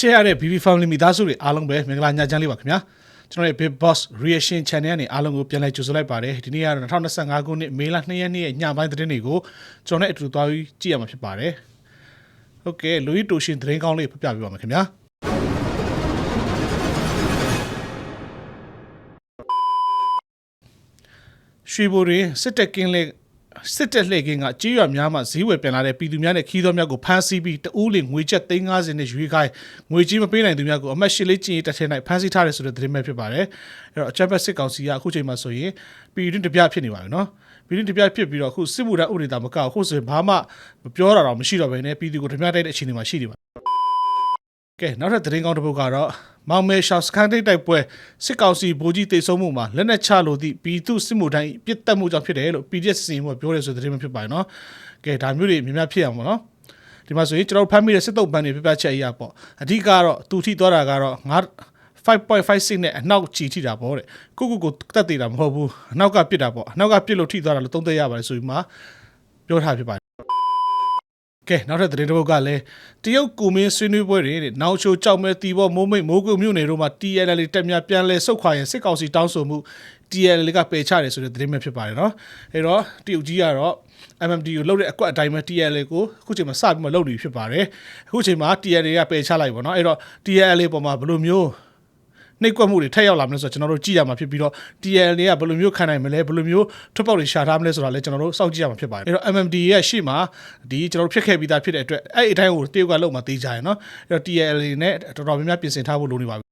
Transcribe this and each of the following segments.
ချစ်ရတဲ့ BB Family မိသားစုတွေအားလုံးပဲမင်္ဂလာညချမ်းလေးပါခင်ဗျာကျွန်တော်ရဲ့ Big Boss Reaction Channel ကနေအားလုံးကိုပြန်လည်ကြိုဆိုလိုက်ပါတယ်ဒီနေ့ကတော့2025ခုနှစ်မေလ2ရက်နေ့ရဲ့ညပိုင်းသတင်းတွေကိုကျွန်တော်နဲ့အတူတူသွားပြီးကြည့်ရမှာဖြစ်ပါတယ်ဟုတ်ကဲ့လူကြီးတူရှင်သတင်းကောင်းလေးဖတ်ပြပေးပါမယ်ခင်ဗျာရွှေဘိုတွင်စစ်တပ်ကင်းလေ စစ်တပ်လှည့်ကင်းကကြေးရွာများမှဈေးဝယ်ပြန်လာတဲ့ပြည်သူများနဲ့ခီးသောများကိုဖမ်းဆီးပြီးတအူးလင်ငွေကျပ်350နဲ့ရွေးခိုင်းငွေကြီးမပေးနိုင်သူများကိုအမတ်ရှိလေးကျင်းတက်ထဲ၌ဖမ်းဆီးထားတယ်ဆိုတဲ့သတင်းပဲဖြစ်ပါတယ်အဲ့တော့အချက်ဘက်စစ်ကောင်စီကအခုချိန်မှာဆိုရင်ပြည်တွင်းတပြဖြစ်နေပါပြီနော်ပြည်တွင်းတပြဖြစ်ပြီးတော့အခုစစ်မှုထမ်းဥပဒေတာမကအခုဆိုရင်ဘာမှမပြောတာတော့မရှိတော့ဘဲနဲ့ပြည်သူကိုဓမြတိုက်တဲ့အခြေအနေမှာရှိနေပါ ကဲနောက်ထပ်သတင်းကောင်းတစ်ပုဒ်ကတော့မောင်မဲရှောက်စကန်တိတ်တိုက်ပွဲစစ်ကောင်စီဗိုလ်ကြီးတေဆုံးမှုမှာလက်နက်ချလို့သည့်ပြည်သူစစ်မှုတိုင်းပြစ်တက်မှုကြောင့်ဖြစ်တယ်လို့ PDF စီရင်မှုကပြောတယ်ဆိုတဲ့သတင်းမှဖြစ်ပါတယ်နော်ကဲဒါမျိုးတွေများများဖြစ်အောင်ပေါ့နော်ဒီမှာဆိုရင်ကျွန်တော်တို့ဖမ်းမိတဲ့စစ်တုပ်ပန်းတွေပြပြချက်အရာပေါ့အဓိကတော့သူထိသွားတာကတော့ငါ5.56နဲ့အနောက်ချီထိတာပေါ့တဲ့ကိုကိုကိုတက်သေးတာမဟုတ်ဘူးအနောက်ကပစ်တာပေါ့အနောက်ကပစ်လို့ထိသွားတာလို့သုံးသပ်ရပါတယ်ဆိုပြီးမှပြောထားဖြစ်ပါတယ် ကဲနောက်ထပ်သတင်းတစ်ပုဒ်ကလည်းတရုတ်ကူမင်းဆွေးနွေးပွဲတွေတဲ့နောက်ချိုကြောက်မဲတီဘောမိုးမိတ်မိုးကုတ်မြို့နယ်တို့မှာ TNL တက်များပြန်လဲဆုတ်ခွာရင်စစ်ကောင်စီတောင်းဆိုမှု TNL ကပယ်ချတယ်ဆိုတဲ့သတင်းပဲဖြစ်ပါတယ်နော်အဲတော့တရုတ်ကြီးကတော့ MMD ကိုလှုပ်တဲ့အကွက်အတိုင်းပဲ TNL ကိုအခုချိန်မှာစပြီးမှလှုပ်နေပြီဖြစ်ပါတယ်အခုချိန်မှာ TNL ကပယ်ချလိုက်ပါတော့အဲတော့ TNL ပေါ်မှာဘယ်လိုမျိုး နှိပ်ကွက်မှုတွေထက်ရောက်လာမလဲဆိုတော့ကျွန်တော်တို့ကြည့်ရမှာဖြစ်ပြီးတော့ TL တွေကဘယ်လိုမျိုးခံနိုင်မလဲဘယ်လိုမျိုးထွက်ပေါက်တွေရှာထားမလဲဆိုတာလည်းကျွန်တော်တို့စောင့်ကြည့်ရမှာဖြစ်ပါတယ်အဲ့တော့ MMD ရဲ့ရှေ့မှာဒီကျွန်တော်တို့ဖြစ်ခဲ့ပြီးသားဖြစ်တဲ့အတွက်အဲ့ဒီအတိုင်းကိုတရုတ်ကလုံမှာသေးကြရယ်နော်အဲ့တော့ TL နဲ့တော်တော်များများပြင်ဆင်ထားဖို့လိုနေပါပြီ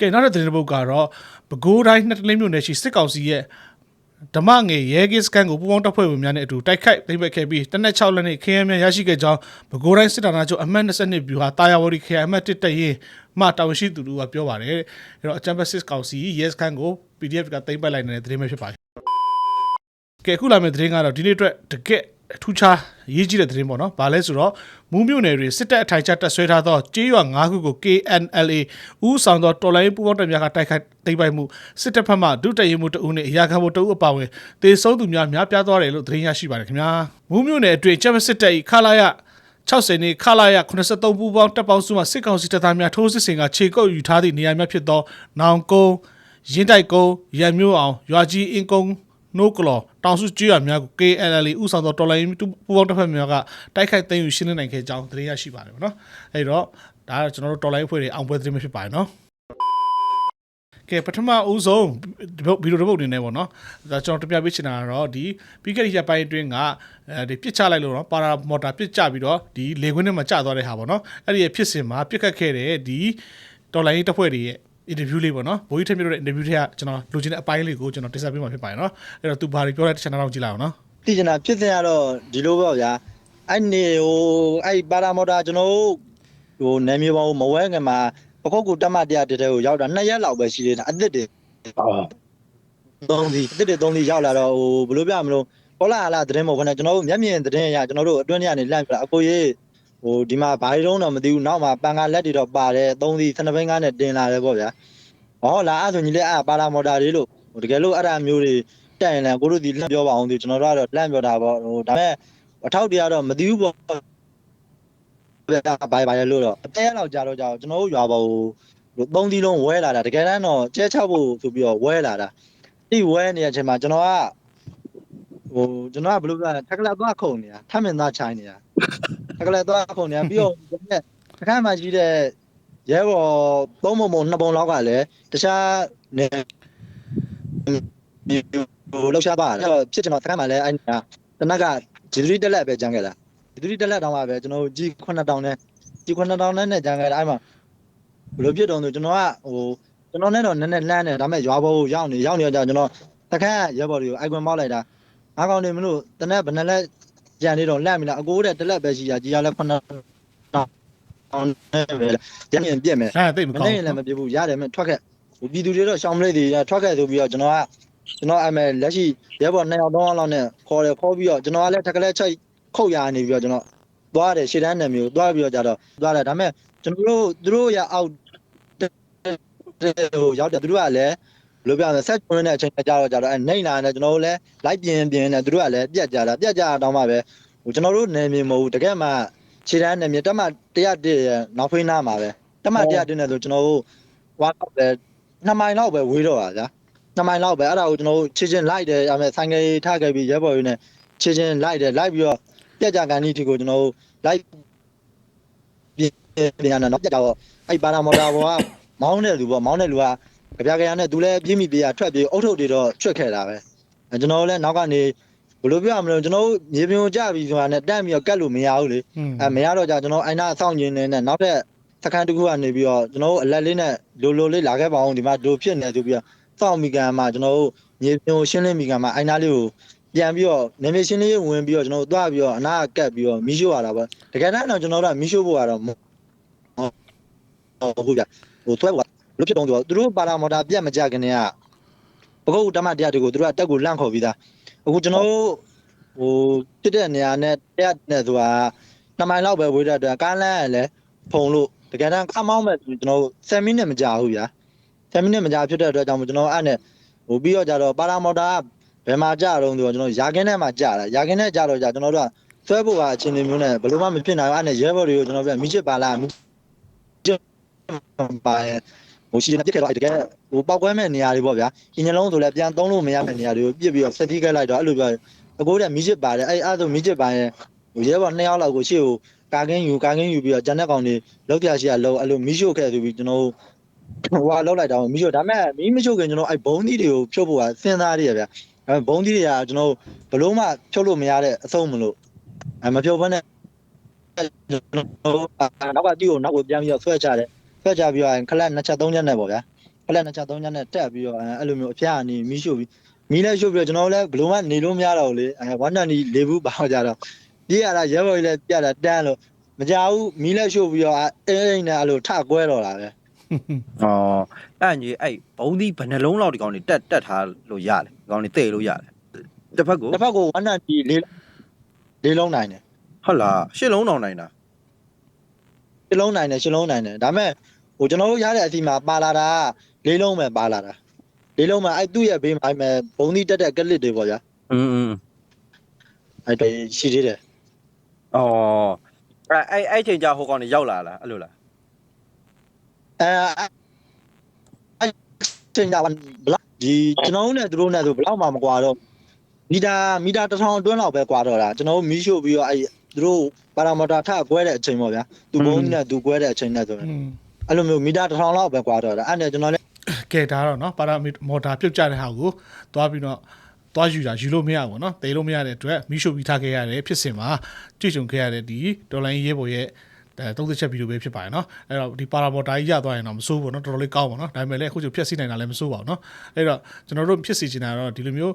ကဲနောက်တဲ့သတင်းတစ်ပုဒ်ကတော့ပဲခူးတိုင်းနှစ်တလင်းမြို့နယ်ရှိစစ်ကောင်စီရဲ့ ဓမ္မငယ်ရဲကစ်ကန်ကိုပူပေါင်းတပ်ဖွဲ့ဝင်များနဲ့အတူတိုက်ခိုက်သိမ်းပိုက်ခဲ့ပြီးတနက်6လက်နဲ့ခရမ်းများရရှိခဲ့ကြောင်းပဲခူးတိုင်းစစ်တပ်နာချုပ်အမှတ်22ဗျူဟာတာယာဝတီခရိုင်အမှတ်1တက်ရင်မှတာဝန်ရှိသူတို့ကပြောပါတယ်တဲ့အဲ့တော့အချမ်ပစစ်ကောင်စီရဲစကန်ကို PDF ကသိမ်းပိုက်လိုက်နေတဲ့သတင်းပဲဖြစ်ပါတယ်ကဲအခုလာမယ့်သတင်းကတော့ဒီနေ့အတွက်တကက် အထူးခြားရေးကြီးတဲ့သတင်းပေါ့နော်။ဘာလဲဆိုတော့မူးမြို့နယ်တွေစစ်တပ်အထိုင်ချတပ်ဆွဲထားသောကြေးရွာ၅ခုကို KNLA ဦးဆောင်သောတော်လိုင်းပူပေါင်းတပ်များကတိုက်ခိုက်သိမ်းပိုက်မှုစစ်တပ်ဖက်မှဒုတရင်မှုတအုပ်နဲ့အရာခံမှုတအုပ်အပါအဝင်တေဆုံးသူများများပြားသွားတယ်လို့သတင်းရရှိပါတယ်ခင်ဗျာ။မူးမြို့နယ်အတွင်းချက်မစစ်တပ်၏ခလာရ60နေခလာရ83ပူပေါင်းတပ်ပေါင်းစုမှစစ်ကောင်စီတပ်သားများထိုးစစ်ဆင်ကခြေကုပ်ယူထားသည့်နေရာများဖြစ်သောနောင်ကုန်းရင်းတိုက်ကုန်းရံမျိုးအောင်ရွာကြီးအင်းကုန်း နိုးကလော်တောင်စုကျွော်များကို KNL ဥဆောင်သောတော်လိုင်းပူပေါင်းတပ်ဖွဲ့များကတိုက်ခိုက်သိမ်းယူရှင်းလင်းနိုင်ခဲ့ကြောင်းသတင်းရရှိပါတယ်ဗောနော်အဲ့တော့ဒါကကျွန်တော်တို့တော်လိုင်းအဖွဲ့တွေအောင်ပွဲသတင်းပဲဖြစ်ပါတယ်နော်ကဲပထမဦးဆုံးဗီဒီယိုတစ်ပုတ်အနေနဲ့ပေါ့နော်ဒါကျွန်တော်တပြပေးချင်တာကတော့ဒီပြီးခဲ့တဲ့ရက်ပိုင်းအတွင်းကအဲဒီပြစ်ချလိုက်လို့နော်ပါရာမော်တာပြစ်ချပြီးတော့ဒီလေခွင်းထဲမှာကျသွားတဲ့ဟာပေါ့နော်အဲ့ဒီရဲ့ဖြစ်စဉ်မှာပြစ်ခတ်ခဲ့တဲ့ဒီတော်လိုင်းတပ်ဖွဲ့တွေရဲ့ interview လေးပေါ့နော်ဘိုးကြီးထက်မြတ်တဲ့ interview တွေကကျွန်တော်လိုချင်တဲ့အပိုင်းလေးကိုကျွန်တော်တင်ဆက်ပေးမှာဖြစ်ပါတယ်နော်အဲ့တော့သူဘာတွေပြောတဲ့ channel တော့ကြည့်လိုက်အောင်နော်သိချင်တာဖြစ်စင်ကတော့ဒီလိုပေါ့ဗျာအဲ့နေဟိုအဲ့ပါရာမော်တာကျွန်တော်တို့ဟိုနာမည်ပေါင်းမဝဲငယ်မှာပခုတ်ကူတက်မတရားတတဲ့ကိုရောက်တာ2ရက်လောက်ပဲရှိသေးတာအစ်စ်တွေသုံးစီအစ်စ်တွေသုံးစီရောက်လာတော့ဟိုဘယ်လိုပြမလို့ပေါ်လာလာသတင်းမဟုတ်ဘဲနဲ့ကျွန်တော်တို့မျက်မြင်သတင်းအရကျွန်တော်တို့အတွင်းထဲကနေလန့်ပြတာအကိုကြီး ဟိုဒီမှာဘာတွေတုံးတော့မသိဘူးနောက်မှာပန်ကာလက်တွေတော့ပါတယ်သုံးစီ12ဘိန်းကားနဲ့တင်လာတယ်ပေါ့ဗျာဟောလာအဲ့ဆိုညီလေးအဲ့ပါရာမော်တာလေးလို့ဟိုတကယ်လို့အဲ့ဒါမျိုးတွေတက်ရင်လည်းကိုတို့ဒီလန့်ပြောပါအောင်ဒီကျွန်တော်တို့ကတော့လန့်ပြောတာပေါ့ဟိုဒါပေမဲ့အထောက်တရားတော့မသိဘူးပေါ့ဘယ်ဘိုင်ဘိုင်လို့တော့အတဲလောက်ကြာတော့ကြာကျွန်တော်တို့ရွာပေါ်ဟိုသုံးသီးလုံးဝဲလာတာတကယ်တမ်းတော့ကျဲချဖို့ဆိုပြီးတော့ဝဲလာတာဒီဝဲနေတဲ့အချိန်မှာကျွန်တော်ကဟိုကျွန်တော်ကဘယ်လိုပြောလဲထက်ကလက်သွားခုံနေတာထမင်းသားချိုင်းနေတာ ထက်ကလက်သွားခုံနေတာပြီးတော့ဒီနေ့တခါမှကြီးတဲ့ရဲဘော်သုံးပုံပုံနှစ်ပုံလောက်ကလည်းတခြားနေဟိုလောက်ရှားပါအဲ့တော့ဖြစ်ကျွန်တော်တခါမှလည်းအဲ့ဒါတနက်ကဂျီသရီတက်လက်ပဲကြမ်းခဲ့တာဂျီသရီတက်လက်တောင်းပါပဲကျွန်တော်ကြီး9000နဲ့ကြီး9000နဲ့နဲ့ကြမ်းခဲ့တာအဲ့မှာဘယ်လိုဖြစ်တော့ဆိုကျွန်တော်ကဟိုကျွန်တော်နဲ့တော့နည်းနည်းလှမ်းတယ်ဒါပေမဲ့ရွာဘောကိုရောက်နေရောက်နေကြကျွန်တော်တခါရဲဘော်တွေကိုအိုက်ကွန်မောက်လိုက်တာငါကောင်နေမလို့တနက်ဘယ်နဲ့လက် ကြံနေတော့လှမ်းပြီလားအကိုတဲ့တက်လက်ပဲရှိတာကြီးရလဲ9000အောင်နဲ့ပဲကြမ်းပြန်ပြက်မယ်အဲ့ဒါသိပ်မမကောင်းနေရင်လည်းမပြဘူးရတယ်မထွက်ခဲ့ဟိုပြည်သူတွေတော့ရှောင်းမလေးတွေထွက်ခဲ့ဆိုပြီးတော့ကျွန်တော်ကကျွန်တော်အမေလက်ရှိရဲဘော်2ယောက်3ယောက်လောက်နဲ့ခေါ်တယ်ခေါ်ပြီးတော့ကျွန်တော်ကလည်းထက်ကလေးချိတ်ခုတ်ရနေပြီးတော့ကျွန်တော်သွားတယ်ရှေ့တန်းနယ်မျိုးသွားပြီးတော့ကြတော့သွားတယ်ဒါပေမဲ့ကျွန်တော်တို့သူတို့ရအောက်ဟိုရောက်တယ်သူတို့ကလည်း ဘယ်လိုပြောလဲဆက်ကျွန်းတဲ့အချိန်ကြတော့ကြတော့အဲနိုင်လာတယ်ကျွန်တော်တို့လည်းလိုက်ပြင်းပြင်းနဲ့သူတို့ကလည်းပြက်ကြတာပြက်ကြတာတောင်းမှပဲဟိုကျွန်တော်တို့နယ်မြေမဟုတ်ဘူးတကယ်မှခြေတန်းနယ်မြေတက်မ101ရဲ့နောက်ဖိနားမှာပဲတက်မ101နဲ့ဆိုကျွန်တော်တို့ဝါတော့ပဲ2မိုင်လောက်ပဲဝေးတော့ပါဗျာ2မိုင်လောက်ပဲအဲ့ဒါကိုကျွန်တော်တို့ခြေချင်းလိုက်တယ်အမေဆိုင်ကယ်ထခဲ့ပြီးရဲဘော်ကြီးနဲ့ခြေချင်းလိုက်တယ်လိုက်ပြီးတော့ပြက်ကြကန်ဒီတီကိုကျွန်တော်တို့လိုက်ပြင်ပြန်ရတော့ပြက်တော့အဲ့ပါရာမော်တာဘောကမောင်းတဲ့လူပေါ့မောင်းတဲ့လူက ကြပြကြရနဲ့သူလည်းပြင်းမိပြေးရထွက်ပြေးအုတ်ထုတ်တွေတော့ထွက်ခဲ့တာပဲကျွန်တော်တို့လည်းနောက်ကနေဘယ်လိုပြောရမလဲကျွန်တော်တို့မြေပြင်ကိုကြပြီဆိုတာနဲ့တက်ပြီးတော့ကတ်လို့မရဘူးလေอืมအဲမရတော့ကြကျွန်တော်အိုင်နာအဆောင်ကျင်းနေနဲ့နောက်ထပ်စကန်တစ်ခုကနေပြီးတော့ကျွန်တော်တို့အလက်လေးနဲ့လိုလိုလေးလာခဲ့ပါအောင်ဒီမှာဒိုဖြစ်နေဆိုပြီးတော့စောင့်မိကန်မှာကျွန်တော်တို့မြေပြင်ကိုရှင်းလင်းမိကန်မှာအိုင်နာလေးကိုပြန်ပြီးတော့နေမေရှင်းလေးဝင်ပြီးတော့ကျွန်တော်တို့သွားပြီးတော့အနာကတ်ပြီးတော့မီးရှို့ရတာပေါ့တကယ်တမ်းတော့ကျွန်တော်တို့ကမီးရှို့ဖို့ကတော့မဟုတ်ဘူးဗျဟိုသွဲက လို့ဖြစ်တော့သူတို့ပါရာမော်တာပြတ်မကြခင်ကပကုတ်တမတရားတွေကိုသူတို့ကတက်ကိုလန့်ခေါ်ပြီးသားအခုကျွန်တော်တို့ဟိုဖြစ်တဲ့နေရာနဲ့တက်နဲ့ဆိုတာနှစ်မိုင်လောက်ပဲဝေးတဲ့အတွက်ကားလမ်းရလည်းဖုံလို့တကယ်တမ်းခမောင်းမဲ့ဆိုကျွန်တော်7မိနစ်မကြာဘူးဗျာ7မိနစ်မကြာဖြစ်တဲ့အတွက်ကြောင့်ကျွန်တော်အဲ့နဲ့ဟိုပြီးတော့ကြတော့ပါရာမော်တာကဘယ်မှာကြာတော့ဆိုတော့ကျွန်တော်ရာခင်းထဲမှာကြာတာရာခင်းထဲကြာတော့ကြာကျွန်တော်တို့ကဆွဲဖို့ကအချင်းတွေမျိုးနဲ့ဘယ်လိုမှမဖြစ်နိုင်ဘူးအဲ့နဲ့ရဲဘော်တွေကိုကျွန်တော်ပြမိချစ်ပါလားမိချစ်ပါရဲ့ ဟိုရှိနေပြစ်ခဲ့တော့အဲ့တကယ်ဟိုပောက်ကွဲမဲ့နေရာတွေပေါ့ဗျာအင်းနှလုံးဆိုလည်းပြန်သုံးလို့မရတဲ့နေရာတွေကိုပြစ်ပြီးတော့ဆက်တီးခဲ့လိုက်တော့အဲ့လိုပြောအကိုတဲ့မီးချစ်ပါတယ်အဲ့အဲ့ဒါဆိုမီးချစ်ပါရင်ဟိုရဲဘော်နှစ်ယောက်လောက်ကိုရှေ့ကိုကာကင်းယူကာကင်းယူပြီးတော့ဂျန်တဲ့ကောင်တွေလောက်ပြရှိရလောက်အဲ့လိုမီးရှို့ခဲ့ဆိုပြီးကျွန်တော်ဟိုဟာလောက်လိုက်တော့မီးရှို့ဒါပေမဲ့မီးမရှို့ခင်ကျွန်တော်အဲ့ဘုံသီးတွေကိုဖြုတ်ဖို့ကစဉ်းစားရရဗျာအဲ့ဘုံသီးတွေကကျွန်တော်ဘလို့မှဖြုတ်လို့မရတဲ့အဆုံးမလို့အဲ့မဖြုတ်ဘဲနဲ့ကျွန်တော်နောက်ကတီးကိုနောက်ကိုပြန်ပြီးတော့ဆွဲချတယ် ဆွဲချပြီးတော့ခလက်နှစ်ချက်သုံးချက်နဲ့ပေါ့ဗျာခလက်နှစ်ချက်သုံးချက်နဲ့တက်ပြီးတော့အဲ့လိုမျိုးအဖျားကနေမီးရှို့ပြီးမီးလည်းရှို့ပြီးတော့ကျွန်တော်လည်းဘလုံးမနေလို့မရတော့ဘူးလေအဲဝန်တန်ဒီလေဘူးပါတော့ကြတော့ပြေးရတာရဲဘော်ကြီးလည်းပြတာတန်းလို့မကြဘူးမီးလည်းရှို့ပြီးတော့အဲအိမ်နဲ့အဲ့လိုထကွဲတော့တာပဲ။အော်အဲ့ညီအဲ့ဘုံဒီဘယ်နှလုံးလောက်ဒီကောင်တွေတက်တက်ထားလို့ရလဲ။ဒီကောင်တွေတည့်လို့ရတယ်။တစ်ဖက်ကိုတစ်ဖက်ကဝန်တန်ဒီလေးလေးလုံးနိုင်တယ်ဟုတ်လားရှစ်လုံးတောင်နိုင်တာရှစ်လုံးနိုင်တယ်ရှစ်လုံးနိုင်တယ်ဒါပေမဲ့ ဟိုကျွန်တော်တို့ရတဲ့အစီမှာပါလာတာလေးလုံးပဲပါလာတာလေးလုံးမှာအဲ့သူ့ရဲ့ဘေးမှာအဲ့မဲ့ဘုံသီးတက်တက်ကလစ်တွေပေါ့ဗျာอืมအဲ့တည်းရှိသေးတယ်ဩအဲ့အဲ့အဲ့ချိန်ကြဟိုကောင်နေရောက်လာလားအဲ့လိုလားအဲအဲ့ချိန်ကြဘလောက်ဒီကျွန်တော်တို့နဲ့သူတို့နဲ့ဆိုဘလောက်မှမကွာတော့မီတာမီတာတစ်ထောင်အတွင်းလောက်ပဲကွာတော့တာကျွန်တော်တို့မီးရှို့ပြီးတော့အဲ့သူတို့ပါရာမီတာထကွဲတဲ့အချိန်ပေါ့ဗျာသူဘုံနဲ့သူကွဲတဲ့အချိန်နဲ့ဆိုရင် အဲ့လိုမျိုးမီတာတစ်ထောင်လောက်ပဲကွာတော့တာအဲ့နဲ့ကျွန်တော်လည်း ကဲဒါတော့เนาะပါရာမီမော်တာပြုတ်ကျတဲ့ဟာကိုသွားပြီးတော့သွားယူတာယူလို့မရဘူးเนาะတေးလို့မရတဲ့အတွက်မီးရှို့ပြီးထားခဲ့ရတယ်ဖြစ်စဉ်မှာကြည့်ကြုံခဲ့ရတဲ့ဒီဒေါ်လာရေးပေါ်ရဲ့အဲသုံးသက်ချက်ဗီဒီယိုပဲဖြစ်ပါတယ်เนาะအဲ့တော့ဒီပါရာမော်တာကြီးရသွားရင်တော့မဆိုးဘူးเนาะတော်တော်လေးကောင်းပါเนาะဒါပေမဲ့လည်းအခုကျဖြတ်စီနိုင်တာလည်းမဆိုးပါဘူးเนาะအဲ့တော့ကျွန်တော်တို့ဖြစ်စီချင်တာတော့ဒီလိုမျိုး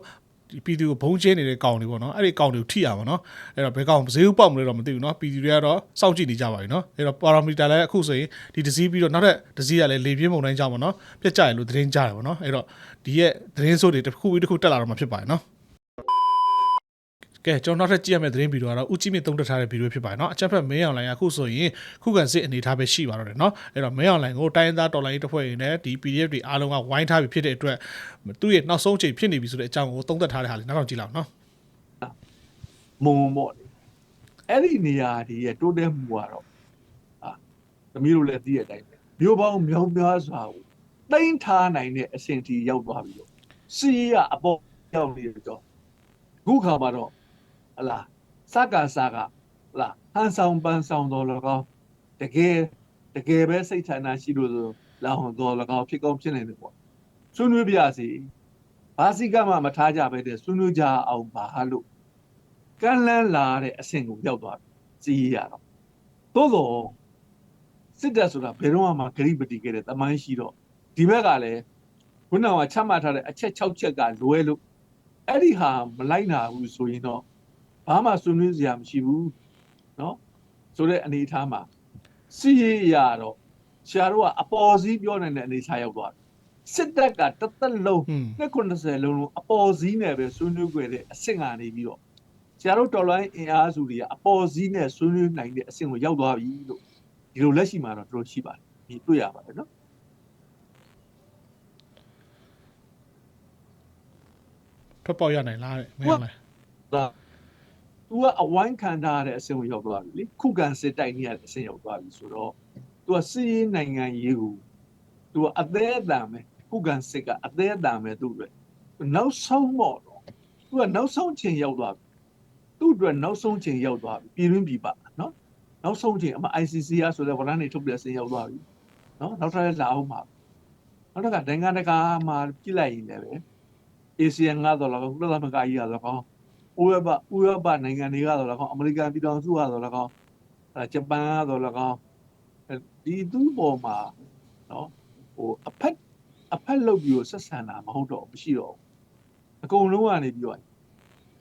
ဒီပီတီကိုဘုံကျဲနေတဲ့ကောင်တွေပေါ့နော်အဲ့ဒီကောင်တွေကိုထိရပါနော်အဲ့တော့ဘယ်ကောင်ဈေးဥပေါက်မလဲတော့မသိဘူးနော်ပီတီတွေကတော့စောင့်ကြည့်နေကြပါပြီနော်အဲ့တော့ပါရာမီတာလည်းအခုဆိုရင်ဒီဒစီပြီးတော့နောက်ထပ်ဒစီကလည်းလေပြင်းပုံတိုင်းကြောင့်ပေါ့နော်ပြတ်ကြရလို့သတင်းကြတယ်ပေါ့နော်အဲ့တော့ဒီရဲ့သတင်းဆိုးတွေတစ်ခုပြီးတစ်ခုတက်လာတော့မှဖြစ်ပါတယ်နော် ကဲကျွန်တော်နောက်ထပ်ကြည့်ရမယ့်သတင်းဗီဒီယိုကတော့ဦးကြီးမြင့်သုံးတက်ထားတဲ့ဗီဒီယိုဖြစ်ပါတယ်เนาะအချက်ဖက်မင်းအောင်လိုင်းကအခုဆိုရင်ခုခံစစ်အနေထားပဲရှိပါတော့တယ်เนาะအဲ့တော့မင်းအောင်လိုင်းကိုတိုင်းရင်းသားတော်လိုင်းရေးတစ်ဖွဲ့ရင်းနဲ့ဒီ PDF တွေအားလုံးကဝိုင်းထားပြီးဖြစ်တဲ့အတွက်သူ့ရဲ့နောက်ဆုံးချိန်ဖြစ်နေပြီဆိုတဲ့အကြောင်းကိုသုံးသက်ထားတဲ့ဟာလေးနောက်တော့ကြည့်လောက်เนาะ မုံပေါ့လေအဲ့ဒီနေရာဒီရဲ့တိုးတက်မှုကတော့အာသမီးတို့လည်းသိရတဲ့အတိုင်းပဲမျိုးပေါင်းမြောင်များစွာကိုတိမ့်ထားနိုင်တဲ့အဆင့်ထိရောက်သွားပြီလို့စီးရအပေါ်ရောက်နေတော့အခုခါမှာတော့ ဟလာစကားစကားဟလာဟန်ဆောင်ပန်းဆောင်တော်လကောင်းတကယ်တကယ်ပဲစိတ်ဌာနရှိလို့ဆိုလာဟွန်တော်လကောင်းဖြစ်ကောင်းဖြစ်နေတယ်ပေါ့ဆွေးနွေးပြစီဘာစီကမှမထားကြပဲတဲ့ဆွေးနွေးကြအောင်ပါလို့ကန်းလန်းလာတဲ့အဆင့်ကိုရောက်သွားပြီစီးရတော့သို့တော့စစ်တပ်ဆိုတာဘယ်တော့မှဂရိပတိခဲ့တဲ့တမိုင်းရှိတော့ဒီဘက်ကလည်းခုနကချမှတ်ထားတဲ့အချက်6ချက်ကလွဲလို့အဲ့ဒီဟာမလိုက်နာဘူးဆိုရင်တော့ ဘာမှဆွေးနွေးစရာမရှိဘူးเนาะဆိုတဲ့အနေအထားမှာစီးရရတော့ဆရာတို့ကအပေါ်စီးပြောနိုင်တဲ့အနေအထားရောက်သွားတယ်စစ်တပ်ကတစ်သက်လုံး อืม နှစ်90လုံးလုံးအပေါ်စီးနဲ့ပဲဆွေးနွေးကြတဲ့အဆင့်ကနေပြီးတော့ဆရာတို့တော်လိုင်းအင်အားစုတွေကအပေါ်စီးနဲ့ဆွေးနွေးနိုင်တဲ့အဆင့်ကိုရောက်သွားပြီလို့ဒီလိုလက်ရှိမှာတော့တို့ရှိပါတယ်ဒီတွေ့ရပါတယ်နော် ထွက်ပေါက်ရနိုင်လားတဲ့မင်းအောင်လိုင်း ဒါ သူကအဝိုင်းခံထားရတဲ့အဆင့်ကိုရောက်သွားပြီလေခုခံစစ်တိုက်နေရတဲ့အဆင့်ရောက်သွားပြီဆိုတော့သူကစီးရင်နိုင်ငံရေးကိုသူကအသေးအတန်ပဲခုခံစစ်ကအသေးအတန်ပဲသူ့အတွက်နောက်ဆုံးတော့သူကနောက်ဆုံးချိန်ရောက်သွားပြီသူ့အတွက်နောက်ဆုံးချိန်ရောက်သွားပြီပြည်တွင်းပြည်ပနော်နောက်ဆုံးချိန်အမ ICC ရဆိုတဲ့ဗရန်နေထုတ်ပြဆင်းရောက်သွားပြီနော်နောက်ထပ်လာအောင်ပါနောက်တစ်ခါနိုင်ငံတကာမှာပြစ်လိုက်ရင်လည်း ASEAN ကဆိုတော့ကုလသမဂ္ဂကြီးကဆိုတော့ ဥရောပဥရောပနိုင်ငံတွေကတော့လည်းကောင်းအမေရိကန်ပြည်ထောင်စုကတော့လည်းကောင်းအဲဂျပန်ကတော့လည်းကောင်းဒီသူ့ပေါ်မှာနော်ဟိုအဖက်အဖက်လုပ်ပြီးတော့ဆက်ဆံတာမဟုတ်တော့မရှိတော့အကုန်လုံးကနေပြီးတော့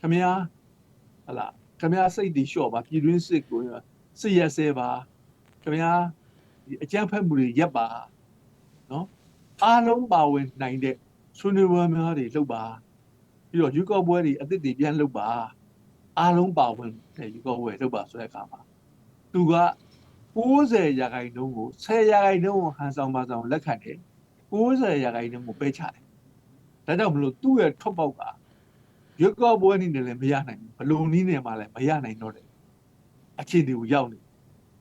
ခမည်းဟလာခမည်းစိတ်တွေလျှော့ပါပြည်တွင်းစစ်ကိုစစ်ရက်ဆဲပါခမည်းဒီအကြမ်းဖက်မှုတွေရက်ပါနော်အားလုံးပါဝင်နိုင်တဲ့ဆွေးနွေးပွဲများတွေလုပ်ပါ ပြီးတော့ယူကောပွဲတွေအသစ်တွေပြန်လုပ်ပါအားလုံးပါဝင်တဲ့ယူကောပွဲလုပ်ပါဆိုတဲ့အခါမှာသူက90ရာခိုင်နှုန်းကို10ရာခိုင်နှုန်းကိုဟန်ဆောင်ပါဆောင်လက်ခံတယ်90ရာခိုင်နှုန်းကိုပေးချတယ်ဒါကြောင့်မလို့သူ့ရဲ့ထွက်ပေါက်ကယူကောပွဲနည်းနဲ့လည်းမရနိုင်ဘူးဘလုံနည်းနဲ့မှလည်းမရနိုင်တော့တယ်အခြေအနေကိုရောက်နေ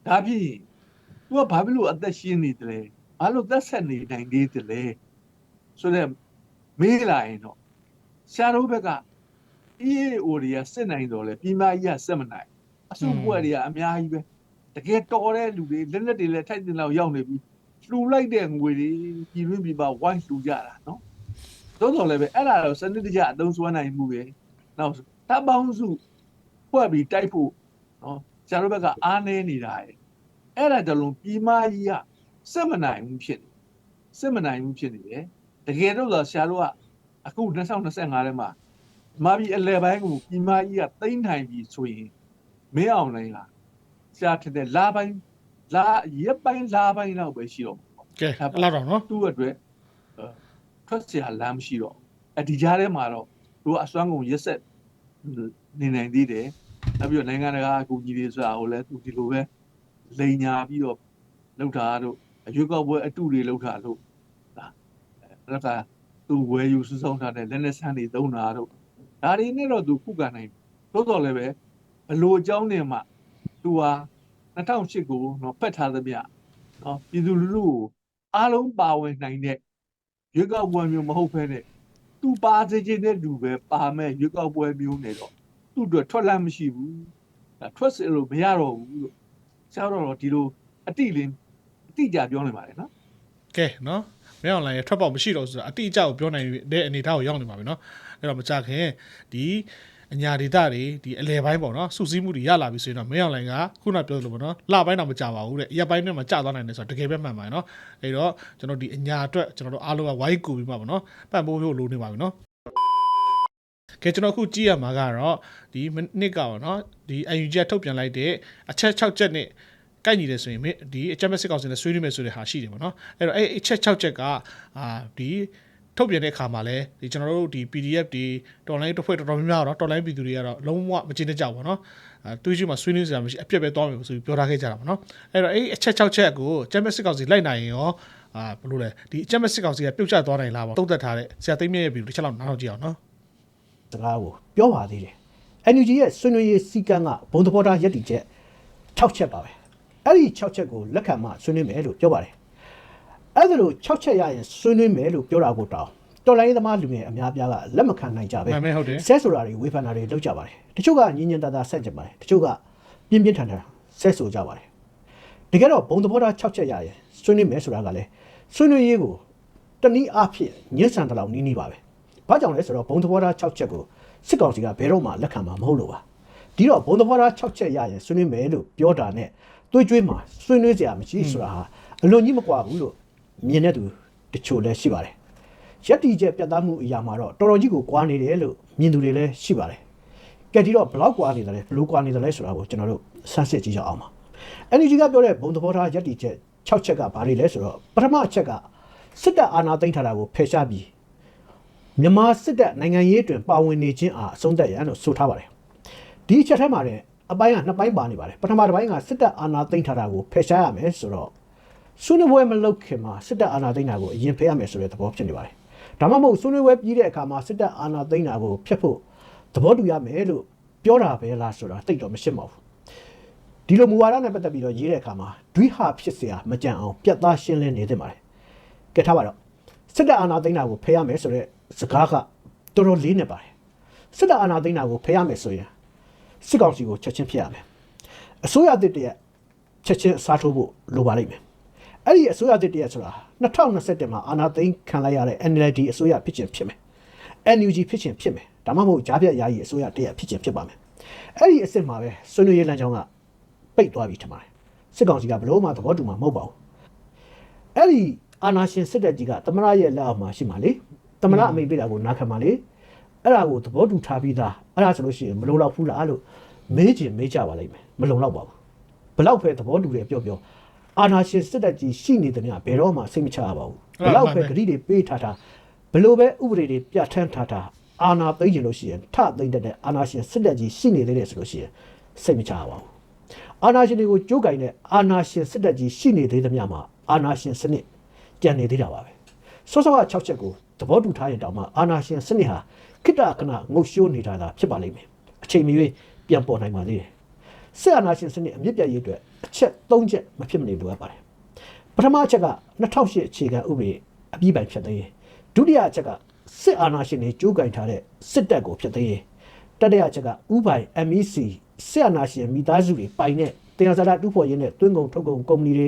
ဒါဖြစ်ရင်သူကဘာဖြစ်လို့အသက်ရှင်နေတယ်လဲဘာလို့သက်ဆက်နေနိုင်သေးတယ်လဲဆိုတော့မေးလာရင်တော့ ဆရာတို့ဘက်က EAO တွေကစစ်နိုင်တော့လေပြည်မကြီးကစစ်မနိုင်အစုပွဲတွေကအများကြီးပဲတကယ်တော်တဲ့လူတွေလက်လက်တွေလည်းထိုက်တင်လောက်ရောက်နေပြီလှူလိုက်တဲ့ငွေတွေပြည်တွင်းပြည်ပဝိုင်းလှူကြတာနော်သို့တော်လည်းပဲအဲ့ဒါတော့စနစ်တကျအသုံးစွဲနိုင်မှုပဲနောက်တပ်ပေါင်းစုဖွဲ့ပြီးတိုက်ဖို့နော်ဆရာတို့ဘက်ကအားနည်းနေတာရဲ့အဲ့ဒါကြလုံးပြည်မကြီးကစစ်မနိုင်ဘူးဖြစ်နေစစ်မနိုင်ဘူးဖြစ်နေတယ်တကယ်တော့ဆရာတို့က အခု2025ထဲမှာမာပြီးအလဲပိုင်းကိုပြည်မကြီးကတိမ့်ထိုင်ပြီးဆိုရင်မင်းအောင်နိုင်လားဆရာထက်တဲ့လာပိုင်းလာရက်ပိုင်းလာပိုင်းတော့ပဲရှိတော့မှာပေါ့ ကဲအဲ့လောက်တော့နော် သူ့အတွက်အဲထွက်เสียလမ်းမရှိတော့အဒီကြားထဲမှာတော့သူကအစွမ်းကုန်ရက်ဆက်နေနိုင်သေးတယ်နောက်ပြီးတော့နိုင်ငံတကာအကူအညီတွေဆိုတာဟိုလဲသူဒီလိုပဲလိန်ညာပြီးတော့လောက်တာတို့အရွေးကောက်ပွဲအတုတွေလောက်တာတို့ အဲ့ဒါက သူဝယ်ယူစုဆောင်ထားတဲ့လက်နက်ဆန်းတွေသုံးတာတို့ဒါတွေနဲ့တော့သူခုခံနိုင်သို့တော်လည်းပဲဘလို့အကြောင်းနဲ့မှသူဟာ2008ကိုတော့ဖက်ထားသမျှနော်ပြည်သူလူထုကိုအားလုံးပါဝင်နိုင်တဲ့ရွေးကောက်ပွဲမျိုးမဟုတ်ဘဲနဲ့သူပါစေခြင်းတဲ့လူပဲပါမဲ့ရွေးကောက်ပွဲမျိုးနဲ့တော့သူ့အတွက်ထွက်လမ်းမရှိဘူးဒါထွက်စလို့မရတော့ဘူးလို့ဆရာတော်တော့ဒီလိုအတိလင်းအတိအကျပြောနေပါတယ်နော် ကဲနော်မင်းအွန်လိုင်းရဲ့ ထွက်ပေါက်မရှိတော့ဆိုတာအတိအကျကိုပြောနိုင်တဲ့အနေအထားကိုရောက်နေပါပြီနော်အဲ့တော့မကြခင်ဒီအညာဒေတာတွေဒီအလဲပိုင်းပေါ့နော်စုစည်းမှုတွေရလာပြီဆိုရင်တော့မင်းအွန်လိုင်းကခုနပြောသလိုပေါ့နော်လပိုင်းတော့မကြပါဘူးတဲ့အရက်ပိုင်းနဲ့မှကြာသွားနိုင်တယ်ဆိုတော့တကယ်ပဲမှန်ပါတယ်နော်အဲ့တော့ကျွန်တော်ဒီအညာအတွက်ကျွန်တော်တို့အားလုံးကဝိုင်းကူပြီးမှပေါ့နော်ပံ့ပိုးဖို့လိုနေပါပြီနော်ကဲကျွန်တော်အခုကြည့်ရမှာကတော့ဒီမနစ်ကပေါ့နော်ဒီ UNG ထုတ်ပြန်လိုက်တဲ့အချက်6ချက်နဲ့ ကိုက်ညီတယ်ဆိုရင်မင်းဒီအချက်မဲ့စစ်ကောင်စီနဲ့ဆွေးနွေးမယ်ဆိုတဲ့ဟာရှိတယ်ပေါ့နော်အဲ့တော့အဲ့အချက်6ချက်ကအာဒီထုတ်ပြန်တဲ့အခါမှာလဲဒီကျွန်တော်တို့ဒီ PDF ဒီ online တစ်ဖွဲ့တော်တော်များများတော့ online ပြည်သူတွေကတော့လုံးဝမကျင်းတဲ့ကြောက်ပေါ့နော်အဲတွေးကြည့်မှဆွေးနွေးစရာမရှိအပြက်ပဲသွားမယ်ဆိုပြီးပြောထားခဲ့ကြတာပေါ့နော်အဲ့တော့အဲ့အချက်6ချက်ကိုအချက်မဲ့စစ်ကောင်စီလိုက်နိုင်ရင်ရောအာဘယ်လိုလဲဒီအချက်မဲ့စစ်ကောင်စီကပြုတ်ကျသွားနိုင်လားပေါ့တုံ့တက်ထားတဲ့ဆရာသိမ်းမြရဲ့ဗီဒီယိုတစ်ချက်လောက်နားထောင်ကြည့်အောင်နော်စကားကိုပြောပါသေးတယ်။ NUG ရဲ့ဆွေးနွေးရေးစီကံကဘုံသဘောထားရည်တည်ချက်6ချက်ပါပဲ။ အဲ့ဒီ6ချက်ကိုလက်ခံမှဆွေးနွေးမယ်လို့ပြောပါတယ်။အဲ့ဒါလို့6ချက်ရရင်ဆွေးနွေးမယ်လို့ပြောတာကိုတောင်းတော်လိုင်းသမားလူငယ်အများပြားကလက်မခံနိုင်ကြပဲမှန်မယ်ဟုတ်တယ်ဆဲဆိုတာတွေဝေဖန်တာတွေလုပ်ကြပါတယ်။တချို့ကညင်ညင်တာတာဆက်ကြပါတယ်။တချို့ကပြင်းပြင်းထန်ထန်ဆဲဆိုကြပါတယ်။တကယ်တော့ဘုံသဘောထား6ချက်ရရင်ဆွေးနွေးမယ်ဆိုတာကလည်းဆွေးနွေးရေးကိုတနည်းအားဖြင့်ညှဉ်းဆန်တလောက်နီးနီးပါပဲ။ဘာကြောင့်လဲဆိုတော့ဘုံသဘောထား6ချက်ကိုစစ်ကောင်စီကဘယ်တော့မှလက်ခံမှာမဟုတ်လို့ပါ။ဒီတော့ဘုံသဘောထား6ချက်ရရင်ဆွေးနွေးမယ်လို့ပြောတာနဲ့ တွေးကြွေးမှာဆွေးနွေးစရာမရှိဆိုတာဟာအလွန်ကြီးမကွာဘူးလို့မြင်တဲ့သူတချို့လည်းရှိပါတယ်။ရက်တီချက်ပြတ်သားမှုအရာမှာတော့တော်တော်ကြီးကိုကွာနေတယ်လို့မြင်သူတွေလည်းရှိပါတယ်။ကဲဒီတော့ဘလောက်ကွာနေတယ်လဲဘလို့ကွာနေတယ်လဲဆိုတာကိုကျွန်တော်တို့ဆန်းစစ်ကြည့်ကြအောင်ပါ။ NUG ကပြောတဲ့ဘုံသဘောထားရက်တီချက်6ချက်ကဘာတွေလဲဆိုတော့ပထမအချက်ကစစ်တပ်အာဏာသိမ်းထားတာကိုဖယ်ရှားပြီးမြန်မာစစ်တပ်နိုင်ငံရေးအတွင်းပါဝင်နေခြင်းအားအဆုံးသတ်ရန်လို့ဆိုထားပါတယ်ဒီအချက်ထဲမှာလည်း အပိုင်းကနှစ်ပိုင်းပါနေပါတယ်ပထမတစ်ပိုင်းကစစ်တပ်အာဏာသိမ်းထားတာကိုဖယ်ရှားရမယ်ဆိုတော့ဆွေးနွေးပွဲမလုပ်ခင်မှာစစ်တပ်အာဏာသိမ်းတာကိုအရင်ဖယ်ရမယ်ဆိုတဲ့သဘောဖြစ်နေပါတယ်ဒါမှမဟုတ်ဆွေးနွေးပွဲပြီးတဲ့အခါမှာစစ်တပ်အာဏာသိမ်းတာကိုဖျက်ဖို့သဘောတူရမယ်လို့ ပြောတာပဲလားဆိုတာတိတ်တော့မရှင်းပါဘူးဒီလိုမူဝါဒနဲ့ပတ်သက်ပြီးတော့ရေးတဲ့အခါမှာဒွိဟာဖြစ်เสียမကြံအောင်ပြတ်သားရှင်းလင်းနေသင့်ပါတယ်ကဲထားပါတော့စစ်တပ်အာဏာသိမ်းတာကိုဖယ်ရမယ်ဆိုတဲ့စကားကတော်တော်လေးနေပါတယ်စစ်တပ်အာဏာသိမ်းတာကိုဖယ်ရမယ်ဆိုရင် စစ်ကောင်စီကိုချက်ချင်းဖျက်ရမယ်အစိုးရအသစ်တည်းချက်ချင်းအစားထိုးဖို့လိုပါလိမ့်မယ်အဲ့ဒီအစိုးရအသစ်တည်းဆိုတာ2021မှာအာဏာသိမ်းခံလိုက်ရတဲ့ NLD အစိုးရဖြစ်ခြင်းဖြစ်မယ် NUG ဖြစ်ခြင်းဖြစ်မယ်ဒါမှမဟုတ်ကြားပြတ်ယာယီအစိုးရတည်းဖြစ်ခြင်းဖြစ်ပါမယ်အဲ့ဒီအစ်စ်မှာပဲဆွေးနွေးရေးလမ်းကြောင်းကပိတ်သွားပြီထင်ပါတယ်စစ်ကောင်စီကဘလို့မှသဘောတူမှာမဟုတ်ပါဘူးအဲ့ဒီအာနာရှင်စစ်တပ်ကြီးကသမရရဲ့လက်အောက်မှာရှိမှလေသမရအမိန့်ပေးတာကိုနားခံပါလေ အဲ့ဒါကိုသဘောတူထားပြီးသားအဲ့ဒါဆိုလို့ရှိရင်မလုံလောက်ဘူးလားလို့မေးချင်မေးကြပါလိမ့်မယ်မလုံလောက်ပါဘူးဘလောက်ပဲသဘောတူတယ်ပြောပြောအာနာရှင်စစ်တပ်ကြီးရှိနေသမျှဘယ်တော့မှစိတ်မချရပါဘူးဘလောက်ပဲဂရိတွေပေးထားတာဘလို့ပဲဥပဒေတွေပြဋ္ဌာန်းထားတာအာနာသိမ်းကျင်လို့ရှိရင်ထသိမ်းတတ်တဲ့အာနာရှင်စစ်တပ်ကြီးရှိနေသေးတယ်ဆိုလို့ရှိရင်စိတ်မချရပါဘူးအာနာရှင်တွေကိုကြိုးကင်တဲ့အာနာရှင်စစ်တပ်ကြီးရှိနေသေးသမျှမှာအာနာရှင်စနစ်ကြံနေသေးတာပါပဲစောစောက6ချက်ကိုသဘောတူထားရင်တောင်မှအာနာရှင်စနစ်ဟာ ခိတ္တခဏငုတ်ရှိုးနေတာသာဖြစ်ပါလိမ့်မယ်အချိန်မရွေးပြန်ပေါ်နိုင်ပါသေးတယ်စစ်အာနာရှင်စနစ်အမြင့်ပြတ်ရေးအတွက်အချက်3ချက်မဖြစ်မနေလိုအပ်ပါတယ်ပထမအချက်က2008အခြေခံဥပဒေအပြီးပိုင်ဖြစ်သေးတယ်ဒုတိယအချက်ကစစ်အာဏာရှင်တွေကြိုးကင်ထားတဲ့စစ်တပ်ကိုဖြစ်သေးတယ်တတိယအချက်ကဥပိုင် MEC စစ်အာဏာရှင်မိသားစုတွေပိုင်တဲ့တရားစတာတူဖို့ရင်းနဲ့တွင်းကုန်ထုတ်ကုန်ကုမ္ပဏီတွေ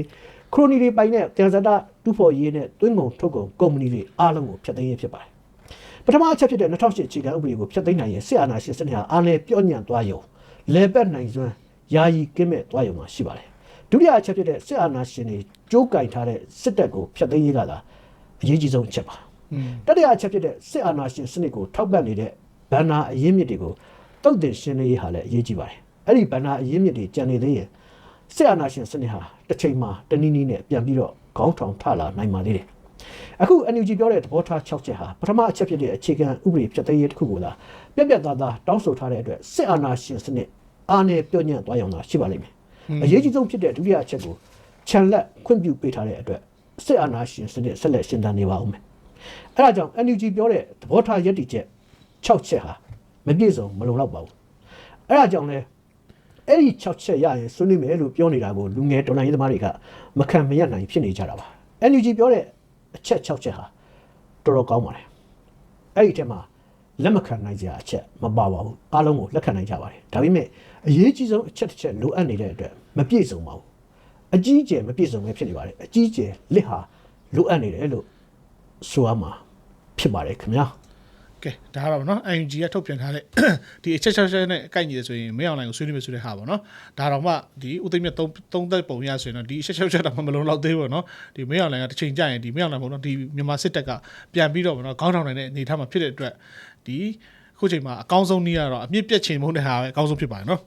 ခရိုနီတွေပိုင်တဲ့တရားစတာတူဖို့ရင်းနဲ့တွင်းကုန်ထုတ်ကုန်ကုမ္ပဏီတွေအားလုံးကိုဖျက်သိမ်းရဖြစ်ပါတယ် ပထမအချက်ဖြစ်တဲ့2008အခြေခံဥပဒေကိုဖျက်သိမ်းနိုင်ရင်စစ်အာဏာရှင်စနစ်ဟာအားလည်းပြော့ညံ့သွားရုံလဲပတ်နိုင်စွမ်းယာယီကင်းမဲ့သွားရုံမှာရှိပါတယ်ဒုတိယအချက်ဖြစ်တဲ့စစ်အာဏာရှင်တွေကြိုးကင်ထားတဲ့စစ်တပ်ကိုဖျက်သိမ်းရေးကသာအရေးကြီးဆုံးအချက်ပါတတိယအချက်ဖြစ်တဲ့စစ်အာဏာရှင်စနစ်ကိုထောက်ပံ့နေတဲ့ဗန္နာအရင်းမြစ်တွေကိုတုတ်တင်ရှင်းလင်းရေးဟာလည်းအရေးကြီးပါတယ်။အဲ့ဒီဗန္နာအရင်းမြစ်တွေကြံနေသေးရင်စစ်အာဏာရှင်စနစ်ဟာတစ်ချိန်မှာတနည်းနည်းနဲ့ပြန်ပြီးတော့ခေါင်းထောင်ထလာနိုင်ပါသေးတယ်။ အခု NUG ပြောတဲ့သဘောထား6ချက်ဟာပထမအချက်ဖြစ်တဲ့အခြေခံဥပဒေဖြစ်သေးရေးတစ်ခုကိုသာပြက်ပြက်သားသားတောင်းဆိုထားတဲ့အတွက်စစ်အာဏာရှင်စနစ်အားနဲ့ပြော့ညံ့သွားရောင်သာရှိပါလိမ့်မယ်။အရေးကြီးဆုံးဖြစ်တဲ့ဒုတိယအချက်ကိုခြံလက်ခွင့်ပြုပေးထားတဲ့အတွက်စစ်အာဏာရှင်စနစ်ဆက်လက်ရှင်သန်နေပါဦးမယ်။အဲ့ဒါကြောင့် NUG ပြောတဲ့သဘောထားယက်တီချက်6ချက်ဟာမပြည့်စုံမလုံလောက်ပါဘူးအဲ့ဒါကြောင့်လဲအဲ့ဒီ6ချက်ရရင်ဆွေးနွေးမယ်လို့ပြောနေတာကိုလူငယ်တော်လှန်ရေးသမားတွေကမခံမရနိုင်ဖြစ်နေကြတာပါ NUG ပြောတဲ့ အချက်6ချက်ဟာတော်တော်ကောင်းပါတယ်အဲ့ဒီအထက်မှာလက်မခံနိုင်စရာအချက်မပါပါဘူးအားလုံးကိုလက်ခံနိုင်ကြပါတယ်ဒါပေမဲ့အရေးကြီးဆုံးအချက်တစ်ချက်လိုအပ်နေတဲ့အတွက်မပြည့်စုံပါဘူးအကြီးအကျယ်မပြည့်စုံပဲဖြစ်နေပါတယ်အကြီးအကျယ်လစ်ဟာလိုအပ်နေတယ်လို့ဆိုရမှာဖြစ်ပါတယ်ခင်ဗျာ ကဲဒါကတော့ဗောနော် ING ကထုတ်ပြန်ထားတဲ့ဒီအချက်ချက်ချက်နဲ့အကိုက်ညီတယ်ဆိုရင်မင်းအောင်လိုင်ကိုဆွေးနွေးမယ်ဆိုတဲ့ဟာဗောနော်ဒါတော့မှဒီဥသိမ်းမြတ်သုံးသုံးသက်ပုံရဆိုရင်တော့ဒီအချက်ချက်ချက်တော့မလုံးတော့သေးဘူးဗောနော်ဒီမင်းအောင်လိုင်ကတစ်ချိန်ကြာရင်ဒီမင်းအောင်လိုင်ဗောနော်ဒီမြန်မာစစ်တပ်ကပြန်ပြီးတော့ဗောနော်ခေါင်းထောင်နိုင်တဲ့အနေအထားမှာဖြစ်တဲ့အတွက်ဒီအခုချိန်မှာအကောင်းဆုံးနည်းကတော့အမြင့်ပြတ်ချိန်မုန်းတဲ့ဟာပဲအကောင်းဆုံးဖြစ်ပါတယ်နော်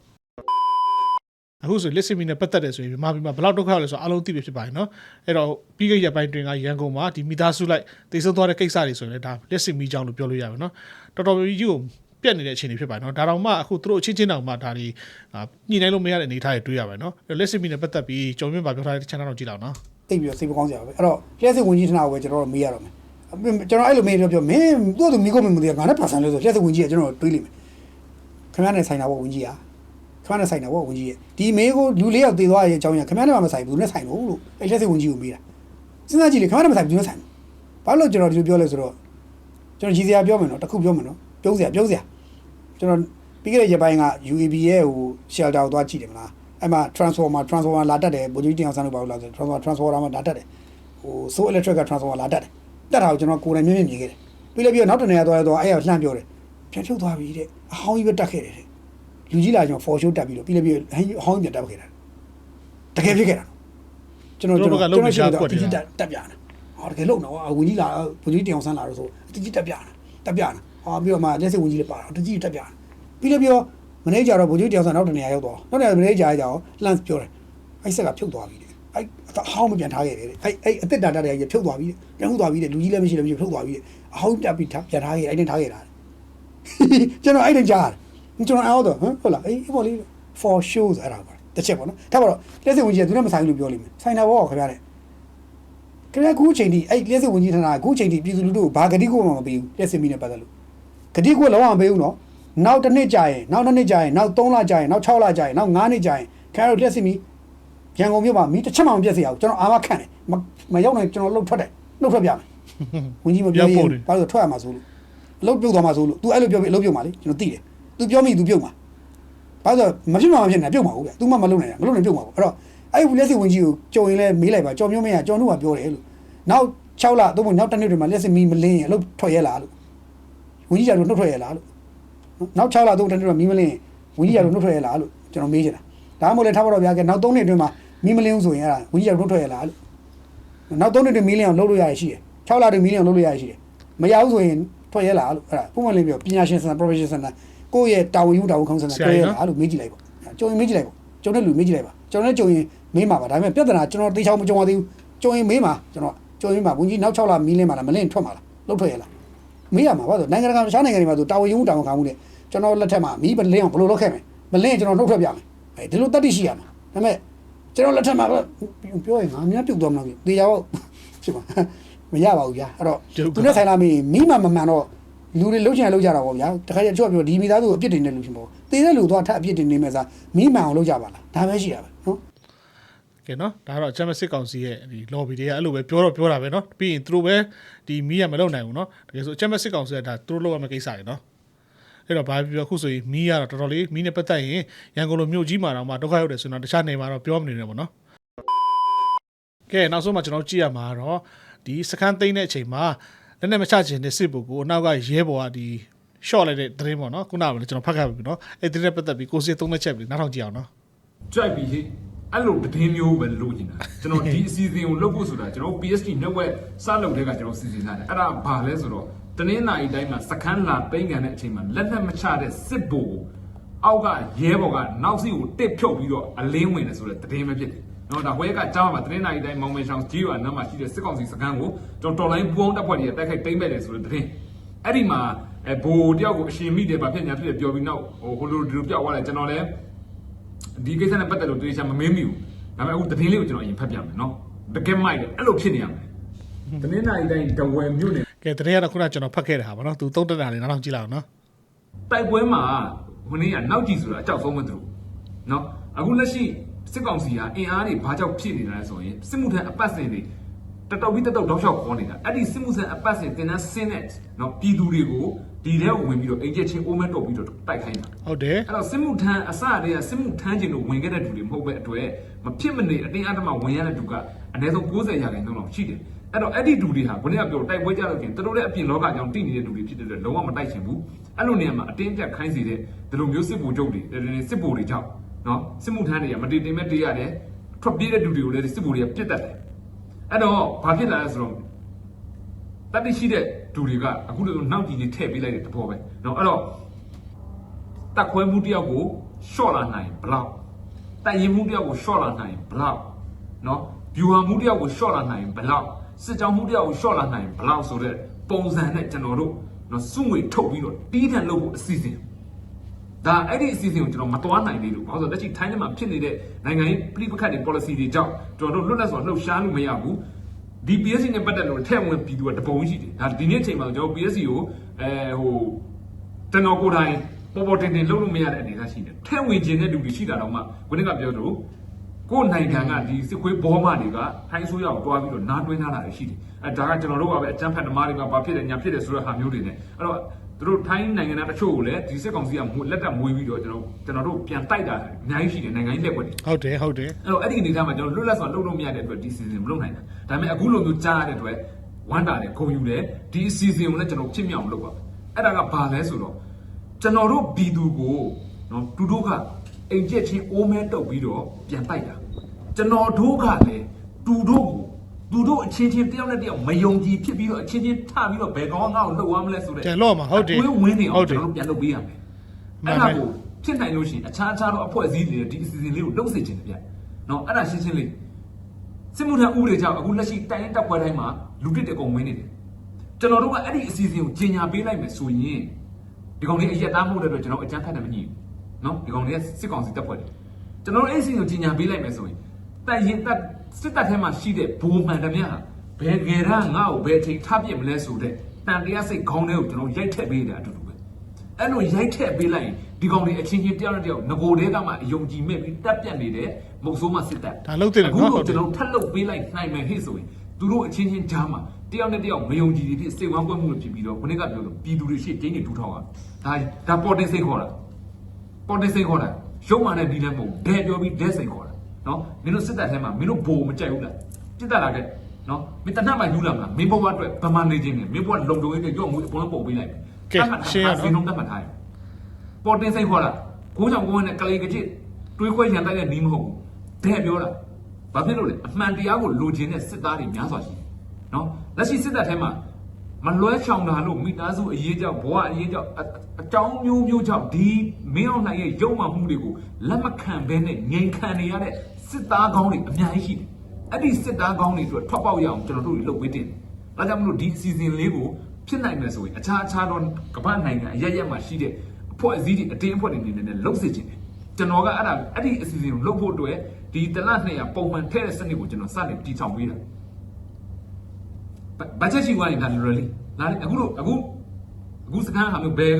အခုဆိုလက်စမီနဲ့ပတ်သက်တယ်ဆိုရင်မြန်မာပြည်မှာဘယ်လောက်ဒုက္ခရောက်လဲဆိုတော့အလုံးသိပြီဖြစ်ပါတယ်နော်အဲ့တော့ပြီးခဲ့ရပိုင်းတွင်ကရန်ကုန်မှာဒီမိသားစုလိုက်တိတ်ဆုံးသွားတဲ့ကိစ္စတွေဆိုရင်လည်းဒါလက်စမီကြောင်းလို့ပြောလို့ရပါမယ်နော်တော်တော်ကြီးကိုပြက်နေတဲ့အခြေအနေဖြစ်ပါတယ်နော်ဒါတောင်မှအခုသူတို့အချင်းချင်းတောင်မှဒါတွေအာညှိနှိုင်းလို့မရတဲ့အနေအထားတွေတွေ့ရပါတယ်နော်အဲ့တော့လက်စမီနဲ့ပတ်သက်ပြီးကြုံမြင့်ပါပြောထားတဲ့ channel တော့ကြည့်လောက်နော်တိတ်ပြီးတော့စိတ်မကောင်းစရာပဲအဲ့တော့လျှက်စစ်ဝင်ကြီးဌာနကိုပဲကျွန်တော်တို့မေးရတော့မယ်ကျွန်တော်အဲ့လိုမေးပြောပြောမင်းသူ့သူမိကုန်မမသိငါနဲ့ပါဆန်လို့ဆိုလျှက်စစ်ဝင်ကြီးကကျွန်တော်တွေးလိမ့်မယ်ခင်ဗျားနဲ့ဆိုင်တာပေါ့ဝင်ကြီးอ่ะ ခင်ဗျားနဲ့ဆိုင်တာပေါ့ဝင်ကြီးရဲ့ဒီမေးကိုလူလေးယောက်တည်သွားရဲ့အကြောင်းရခင်ဗျားနဲ့မှမဆိုင်ဘူးနဲ့ဆိုင်လို့လို့အဲ့လျှက်စစ်ဝင်ကြီးကိုမေးတာစဉ်းစားကြည့်လေခင်ဗျားနဲ့မဆိုင်ဘူးနဲ့ဆိုင်ဘာလို့ကျွန်တော်ဒီလိုပြောလဲဆိုတော့ကျွန်တော်ကြီးစရာပြောမယ်နော်တခုပြောမယ်နော်ပြုံးစရာပြုံးစရာကျွန်တော်ပြီးခဲ့တဲ့ရက်ပိုင်းက UAB ရဲ့ဟို shelter ကိုသွားကြည့်တယ်မလားအဲ့မှာ transformer transformer လာတက်တယ်ဗိုလ်ချုပ်တင်အောင်ဆန်းတို့ဘာလို့လာဆို transformer transformer မှာလာတက်တယ်ဟို so electric က transformer လာတက်တယ်တက်တာကိုကျွန်တော်ကိုယ်တိုင်မြင်မြင်မြင်ခဲ့တယ်ပြီးလည်းပြီးတော့နောက်တစ်နေရာသွားရတော့အဲ့ရလှမ်းပြောတယ်ပြန်ထုတ်သွားပြီတဲ့အဟောင်းကြီးပဲတက်ခဲ့တယ်တဲ့ လူကြီးလာကျွန်တော် for show တက်ပြီးတော့ပြီးလည်းပြီးအဟောင်းကြီးပြန်တက်ခဲ့တာတကယ်ဖြစ်ခဲ့တာကျွန်တော်ကျွန်တော်ကျွန်တော်ရှိတော့တကြီးတက်တက်ပြားနာဟောတကယ်လုံတော့ဝင်ကြီးလာဘုကြီးတင်အောင်ဆန်းလာတော့ဆိုတကြီးတက်ပြားနာတက်ပြားနာဟောပြီးတော့မှလက်စစ်ဝင်ကြီးလည်းပါတော့တကြီးတက်ပြားနာပြီးလည်းပြီးတော့မနေ့ကျတော့ဘုကြီးတင်အောင်ဆန်းနောက်တစ်နေရာရောက်တော့နောက်တစ်နေရာမနေ့ကျကျတော့လှမ်းပြောတယ်အဲ့ဆက်ကဖြုတ်သွားပြီတဲ့အဲ့အဟောင်းမပြန်ထားခဲ့တယ်တဲ့အဲ့အဲ့အစ်စ်တာတာတွေကဖြုတ်သွားပြီတဲ့ပြန်ဟုတ်သွားပြီတဲ့လူကြီးလည်းမရှိလည်းမရှိဖြုတ်သွားပြီတဲ့အဟောင်းပြပြီးပြန်ထားခဲ့အဲ့နဲ့ထားခဲ့တာကျွန်တော်အဲ့နဲ့ကြားတယ် ကျွန်တော်အော်တော့ဟမ်ဟုတ်လားအေးဘောလေး for shows အဲ့ဒါပါတစ်ချက်ပေါ့နော်ဒါပါတော့လက်စစ်ဝင်ကြီးကသူနဲ့မဆိုင်ဘူးလို့ပြောလိမ့်မယ်ဆိုင်တာဘောခင်ဗျားတဲ့ခင်ဗျားခုချိန်ထိအဲ့လက်စစ်ဝင်ကြီးထနာခုချိန်ထိပြည်သူလူထုကိုဘာဂတိကိုမှမပေးဘူးလက်စစ်မီနဲ့ပတ်သက်လို့ဂတိကိုလုံးဝမပေးဘူးနော်နောက်တစ်နှစ်ကြာရင်နောက်နှစ်နှစ်ကြာရင်နောက်3လကြာရင်နောက်6လကြာရင်နောက်9နှစ်ကြာရင်ခင်ဗျားတို့လက်စီမီရန်ကုန်မြို့မှာမီးတစ်ချက်မှမပြတ်စေအောင်ကျွန်တော်အာမခံတယ်မမရောက်နိုင်ကျွန်တော်လှုပ်ထွက်တယ်လှုပ်ထွက်ပြမယ်ဝင်ကြီးမပြောရင်ဘာလို့ထွက်ရမှာဆိုလို့လှုပ်ပြုတ်သွားမှာဆိုလို့ तू အဲ့လိုပြောပြီးလှုပ်ပြုတ်မှာလေကျွန်တော်သိတယ် तू ပြောမိ तू ပြုတ်မှာဘာလို့မဖြစ်မှာမဖြစ်နဲ့ပြုတ်မှာဟုတ်ဗျ तू မှမလုပ်နိုင်မလုပ်နိုင်ပြုတ်မှာပေါ့အဲ့တော့အဲ့ဒီလက်စီဝင်ကြီးကိုကြုံရင်လဲမေးလိုက်ပါကြော်မျိုးမင်းကကြော်နှုတ်ကပြောတယ်လို့နောက်6လသို့မဟုတ်နောက်တစ်နှစ်တွေမှာလက်စီမီမလင်းရင်အလုပ်ထွက်ရလားလို့ဝင်ကြီးကြတော့နှုတ်ထွက်ရလားလို့ နောက်6လသုံးတစ်နှစ်တော့မီးမလင်းဝင်းကြီးရတော့နှုတ်ထွက်ရလားလို့ကျွန်တော်မေးချင်တာဒါမှမဟုတ်လည်းထားပါတော့ဗျာကဲနောက်3နှစ်အတွင်းမှာမီးမလင်းဘူးဆိုရင်အဲ့ဒါဝင်းကြီးရတော့နှုတ်ထွက်ရလားလို့နောက်3နှစ်အတွင်းမီးလင်းအောင်လုပ်လို့ရရရှိတယ်6လအတွင်းမီးလင်းအောင်လုပ်လို့ရရရှိတယ်မရဘူးဆိုရင်ထွက်ရလားလို့အဲ့ဒါပုံမှန်လေးပြောပညာရှင်စံ professional စံ ကိုယ့်ရဲ့တာဝန်ယူတာဝန်ခေါင်းစံတွေ့ရလားလို့မေးကြည့်လိုက်ပေါ့ကြုံရင်မေးကြည့်လိုက်ပေါ့ကြုံတဲ့လူမေးကြည့်လိုက်ပါကျွန်တော်လည်းကြုံရင်မေးမှာပါဒါပေမဲ့ပြဿနာကျွန်တော်တေချောင်းမကြုံရသေးဘူးကြုံရင်မေးမှာကျွန်တော်ကြုံရင်မှာဝင်းကြီးနောက်6လမီးလင်းမှာလားမလင်းထွက်မှာလားလုပ်ထွက်ရလားမေးရမှာပါဆိုနိုင်ငံတကာတခြားနိုင်ငံတွေမှာဆိုတာဝန်ယူတာဝန်ခံမှုနဲ့ကျွန်တော်လက်ထက်မှာမီးပလင်းအောင်ဘယ်လိုလုပ်ခဲ့မလဲမလင်းရင်ကျွန်တော်နှုတ်ထွက်ပြမယ်အဲဒီလိုတတ်သိရှိရမှာဒါပေမဲ့ကျွန်တော်လက်ထက်မှာပြောရင်ငါများပြုတ်သွားမှာပြီတေချာတော့ဖြစ်ပါမရပါဘူးဗျာအဲ့တော့သူနဲ့ဆိုင်လာမီးမီးမှမမှန်တော့ လူတွေလှုပ်ချင်လှုပ်ကြတာပေါ့ဗျာတခါကျတော့ပြောဒီမိသားစုကိုအပြစ်တင်နေလူချင်းပေါ့တေတဲ့လူတော့ထပ်အပြစ်တင်နေမဲ့စားမီးမှန်အောင်လုပ်ကြပါလားဒါပဲရှိရပါနော်ကဲနော်ဒါကတော့ချမ်းမစစ်ကောင်စီရဲ့ဒီ lobby တွေကအဲ့လိုပဲပြောတော့ပြောတာပဲနော်ပြီးရင်သူတို့ပဲဒီမီးရမလုပ်နိုင်ဘူးနော်တကယ်ဆိုချမ်းမစစ်ကောင်စီကဒါသူတို့လုပ်ရမယ့်ကိစ္စတွေနော်အဲ့တော့ဘာပြောပြောခုဆိုရင်မီးရတော့တော်တော်လေးမီးနဲ့ပတ်သက်ရင်ရန်ကုန်လိုမြို့ကြီးမှာတော့မှဒုက္ခရောက်တယ်ဆိုတော့တခြားနေမှာတော့ပြောမနေနဲ့ပေါ့နော်ကဲနောက်ဆုံးမှကျွန်တော်ကြည့်ရမှာတော့ဒီစခန်းသိမ်းတဲ့အချိန်မှာ လက်နဲ့မချချင်တဲ့စစ်ဘူကိုအနောက်ကရဲဘော်ကဒီ short လိုက်တဲ့သတင်းပေါ့နော်ခုနကလည်းကျွန်တော်ဖတ်ခဲ့ပြီနော်အဲ့ဒီနဲ့ပတ်သက်ပြီးကိုစီသုံးတဲ့ချက်ပြီးနောက်ထောင်ကြည့်အောင်နော်ကြိုက်ပြီဟိအဲ့လိုတည်င်းမျိုးပဲလုပ်နေတာကျွန်တော်ဒီအစီအစဉ်ကိုလုပ်ဖို့ဆိုတာကျွန်တော် PSG network စလုပ်တဲ့ကကျွန်တော်စီစဉ်ထားတယ်အဲ့ဒါဘာလဲဆိုတော့တနင်္လာရီတိုင်းမှာစခန်းလာပိန်းကန်တဲ့အချိန်မှာလက်လက်မချတဲ့စစ်ဘိုလ်အောက်ကရဲဘော်ကနောက်စီကိုတစ်ဖြုတ်ပြီးတော့အလင်းဝင်တယ်ဆိုတဲ့တည်င်းပဲဖြစ်တယ် နော်ဒါဝဲကကြားမှာတနင်္လာရီတိုင်းမောင်မဲချောင်းကြီးရွာနမ်းမှာရှိတဲ့စစ်ကောင်စီစခန်းကိုကျွန်တော်တော်လိုင်းပူအောင်တပ်ဖွဲ့တွေတိုက်ခိုက်ပိန်းမဲ့တယ်ဆိုတဲ့တည်င်းအဲ့ဒီမှာအဲဘိုလ်တယောက်ကိုအရှင်မိတယ်ဗာဖြစ်ညာဖြစ်တယ်ပြောပြီးနောက်ဟိုဟိုလိုဒီလိုပြောက်သွားတယ်ကျွန်တော်လည်းဒီကိစ္စနဲ့ပတ်သက်လို့တေချာမမင်းမိဘူးဒါပေမဲ့အခုသတင်းလေးကိုကျွန်တော်အရင်ဖတ်ပြမယ်နော်တကယ်မိုက်တယ်အဲ့လိုဖြစ်နေရမယ်တင်းနိုင်တိုင်းတဝယ်မြို့နယ်ကဲသတင်းကတော့ခုနကကျွန်တော်ဖတ်ခဲ့တဲ့ဟာပါနော်သူသုံးတက်တာလေးနောက်ထောင်ကြည့်လိုက်အောင်နော်တိုက်ပွဲမှာဟိုနေ့ကနောက်ကြည့်ဆိုတာအကြောက်ဆုံးမသူနော်အခုလက်ရှိ စစ်ကောင်စီကအင်အားတွေဘာကြောင့်ဖြစ်နေတာလဲဆိုရင်စစ်မှုထမ်းအပတ်စဉ်တွေတတော်ပြီးတတော်တောက်လျှောက်ခေါ်နေတာအဲ့ဒီစစ်မှုထမ်းအပတ်စဉ်တင်တန်းဆင်းတဲ့နော်ပြည်သူတွေကိုဒီထဲကိုဝင်ပြီးတော့အိမ်ကျချင်းအိုးမဲတော့ပြီးတော့တိုက်ခိုင်းတာဟုတ်တယ်အဲ့တော့စစ်မှုထမ်းအစတည်းကစစ်မှုထမ်းကျင်လို့ဝင်ခဲ့တဲ့လူတွေမဟုတ်ပဲအတွက်မဖြစ်မနေအတင်းအဓမ္မဝင်ရတဲ့လူကအနည်းဆုံး90ရာခိုင်နှုန်းလောက်ရှိတယ်အဲ့တော့အဲ့ဒီလူတွေဟာခုနကပြောတိုက်ပွဲကြလို့ချင်းတို့လည်းအပြင်လောကကြောင့်တည်နေတဲ့လူတွေဖြစ်တဲ့အတွက်လုံးဝမတိုက်ချင်ဘူးအဲ့လိုနေရာမှာအတင်းအကျပ်ခိုင်းစီတဲ့ဒီလိုမျိုးစစ်ဗိုလ်ချုပ်တွေစစ်ဗိုလ်တွေကြောင့် နော်စစ်မှုထမ်းတွေကမတည်တင်မဲ့တေးရတယ်ထွက်ပြေးတဲ့လူတွေကိုလည်းစစ်ဗိုလ်တွေကပြစ်တတ်တယ်အဲ့တော့ဘာဖြစ်လာလဲဆိုတော့ တတိရှိတဲ့လူတွေကအခုလိုနောက်ကြည့်နေထည့်ပေးလိုက်တဲ့တဘောပဲเนาะအဲ့တော့တက်ခွဲမှုတယောက်ကိုရှော့လာနိုင်ဘလောက်တိုင်ရင်မှုတယောက်ကိုရှော့လာနိုင်ဘလောက်เนาะဗျူဟာမှုတယောက်ကိုရှော့လာနိုင်ဘလောက်စစ်ကြောင်းမှုတယောက်ကိုရှော့လာနိုင်ဘလောက်ဆိုတဲ့ပုံစံနဲ့ကျွန်တော်တို့เนาะစုငွေထုတ်ပြီးတော့တီးထန်လုပ်ဖို့အစီအစဉ် ဒါအဲ့ဒီအစီအစဉ်ကိုကျွန်တော်မတွားနိုင်သေးလို့ဘာလို့လဲဆိုတော့လက်ရှိထိုင်းထဲမှာဖြစ်နေတဲ့နိုင်ငံရေးပြည်ပခတ်တွေ policy တွေကြောင့်ကျွန်တော်တို့လွတ်လပ်စွာလှုပ်ရှားလို့မရဘူးဒီ PSC နဲ့ပတ်သက်လို့ထဲဝင်ပြည်သူကတပုံရှိတယ်ဒါဒီနေ့အချိန်မှာကျွန်တော် PSC ကိုအဲဟိုကျွန်တော်ကိုယ်တိုင်ပေါ်ပေါ်တင်တင်လုပ်လို့မရတဲ့အနေအထားရှိတယ်ထဲဝင်ခြင်းတဲ့လူတွေရှိတာတော့မှခုနကပြောသလိုကိုယ်နိုင်ငံကဒီစစ်ခွေးဘောမတွေကထိုင်းဆိုးရောက်တွားပြီးတော့နားတွင်းထားတာတွေရှိတယ်အဲဒါကကျွန်တော်တို့ကပဲအကြမ်းဖက်သမားတွေကဘာဖြစ်တယ်ညာဖြစ်တယ်ဆိုတဲ့ဟာမျိုးတွေ ਨੇ အဲ့တော့ သူတို့ထိုင်းနိုင်ငံသားတချို့ကိုလည်းဒီစစ်ကောင်စီကလက်တက်မွေးပြီးတော့ကျွန်တော်ကျွန်တော်တို့ပြန်တိုက်တာအများကြီးရှိတယ်နိုင်ငံကြီးလက်ွက်တွေဟုတ်တယ်ဟုတ်တယ်အဲ့တော့အဲ့ဒီအနေအထားမှာကျွန်တော်လွတ်လပ်စွာလုပ်လို့မရတဲ့အတွက်ဒီ season မလုပ်နိုင်တာဒါပေမဲ့အခုလိုမျိုးကြားရတဲ့အတွက်ဝမ်းတာတယ်ဂုံယူတယ်ဒီ season ကိုလည်းကျွန်တော်ဖြစ်မြောက်လုပ်ပါအဲ့ဒါကဘာလဲဆိုတော့ကျွန်တော်တို့ဘီသူကိုနော်သူတို့ကအိမ်ကျက်ချင်းအိုးမဲတုပ်ပြီးတော့ပြန်တိုက်တာကျွန်တော်တို့ကလည်းသူတို့ကို သူတို့အချင်းချင်းတယောက်နဲ့တယောက်မယုံကြည်ဖြစ်ပြီးတော့အချင်းချင်းထပြီးတော့ဘယ်ကောင်ကငါ့ကိုလှုပ်သွားမလဲဆိုတဲ့ကျန်တော့မှာဟုတ်တယ်အတွေးဝင်းနေအောင်ဟုတ်တယ်ကျွန်တော်တို့ပြန်လုပ်ပေးရမယ်မှန်အဲ့တယ်ဒါကိုဖြစ်နိုင်လို့ရှိရင်အခြားအခြားသောအဖွဲ့အစည်းတွေဒီအစီအစဉ်လေးကိုလှုပ်စေချင်တယ်ဗျ။နော်အဲ့ဒါရှင်းရှင်းလေးစစ်မှုထမ်းဥပဒေကြောင့်အခုလက်ရှိတိုင်းရင်တပ်ဖွဲ့တိုင်းမှာလူတစ်တကုံဝင်နေတယ်။ကျွန်တော်တို့ကအဲ့ဒီအစီအစဉ်ကိုကြီးညာပေးလိုက်မယ်ဆိုရင်ဒီကောင်လေးအရက်သားမှုတဲ့အတွက်ကျွန်တော်အကြမ်းဖက်တယ်မညှိဘူး။နော်ဒီကောင်လေးကစစ်ကောင်စီတပ်ဖွဲ့တယ်။ကျွန်တော်တို့အဲ့ဒီအစီအစဉ်ကိုကြီးညာပေးလိုက်မယ်ဆိုရင်တပ်ရင်တပ် စစ်တပ်ထဲမှာရှိတဲ့ဘိုးမှန်တမျှဟာဘယ်ငယ်ရငါ့ကိုဘယ်အချိန်ထပ်ပြစ်မလဲဆိုတဲ့တန်တရားစိတ်ခေါင်းထဲကိုကျွန်တော်ရိုက်ထည့်ပေးနေတာအတူတူပဲ။အဲ့လိုရိုက်ထည့်ပေးလိုက်ရင်ဒီကောင်တွေအချင်းချင်းတယောက်နဲ့တယောက်ငကိုတဲကမှအယုံကြည်မဲ့ပြီးတက်ပြတ်နေတဲ့မုတ်ဆိုးမှစစ်တပ်ဒါလုပ်တယ်နော်အခုဟုတ်တော့တယ်ကျွန်တော်ထပ်လုပ်ပေးလိုက်နိုင်မယ်ဟဲ့ဆိုရင်သူတို့အချင်းချင်းကြားမှာတယောက်နဲ့တယောက်မယုံကြည်ဖြစ်စိတ်ဝမ်းကွက်မှုတွေဖြစ်ပြီးတော့ခုနကပြောလို့ပြည်သူတွေရှေ့ကျင်းနေဒူးထောင်းတာဒါဒါပေါ်တင်စိတ်ခေါ်တာပေါ်တင်စိတ်ခေါ်တာရုံမှနဲ့ဒီလည်းမဟုတ်ဒဲပြောပြီးဒဲစိတ်ခေါ်တာ နော်မင်းတို့စစ်တပ်ထဲမှာမင်းတို့ဘိုမကြိုက်ဘူးလားစစ်တပ်လာခဲ့နော်မင်းတနတ်မှယူလာမလားမင်းဘဝအတွက်ဗမာနေခြင်းနဲ့မင်းဘဝလုံလုံရေးကြောက်မှုအပေါ်ပုံပေးလိုက်စင်းလုံးတတ်မှတ်ထားရပေါ်တင်စိတ်ခေါ်တာကိုးကြောင့်ကိုးနဲ့ကလေးကကြစ်တွေးခွဲရန်တိုက်တဲ့နီးမဟုတ်ဘူးဒဲပြောတာဘာဖြစ်လို့လဲအမှန်တရားကိုလိုချင်တဲ့စစ်သားတွေများစွာရှိတယ်နော်လက်ရှိစစ်တပ်ထဲမှာမလွဲချောင်တာလို့မိသားစုအရေးကြောင့်ဘဝအရေးကြောင့်အအကြောင်းမျိုးမျိုးကြောင့်ဒီမင်းအောင်နိုင်ရဲ့ရုံမှမှုတွေကိုလက်မခံဘဲနဲ့ငြိမ်ခံနေရတဲ့ စစ်သားကောင်းတွေအများကြီးရှိတယ်အဲ့ဒီစစ်သားကောင်းတွေအတွက်ထွက်ပေါက်ရအောင်ကျွန်တော်တို့လှုပ်ပေးတင်တယ်ဒါကြောင့်မလို့ဒီအစီအစဉ်လေးကိုဖြစ်နိုင်မယ်ဆိုရင်အခြားအခြားသောကမ္ဘာနိုင်ငံအရရက်မှာရှိတဲ့အဖွဲ့အစည်းတွေအတင်းအဖွဲ့တွေနေနဲ့လှုပ်စေချင်တယ်ကျွန်တော်ကအဲ့ဒါအဲ့ဒီအစီအစဉ်ကိုလုပ်ဖို့အတွက်ဒီတလ200ပုံမှန်ထည့်တဲ့စနစ်ကိုကျွန်တော်စတင်တည်ထောင်ပေးတာဘတ်ဂျက်ရှိသွားရင်ဒါ literally လာလေအခုလို့အခုအခုစကန်ဟာမျိုးဘယ်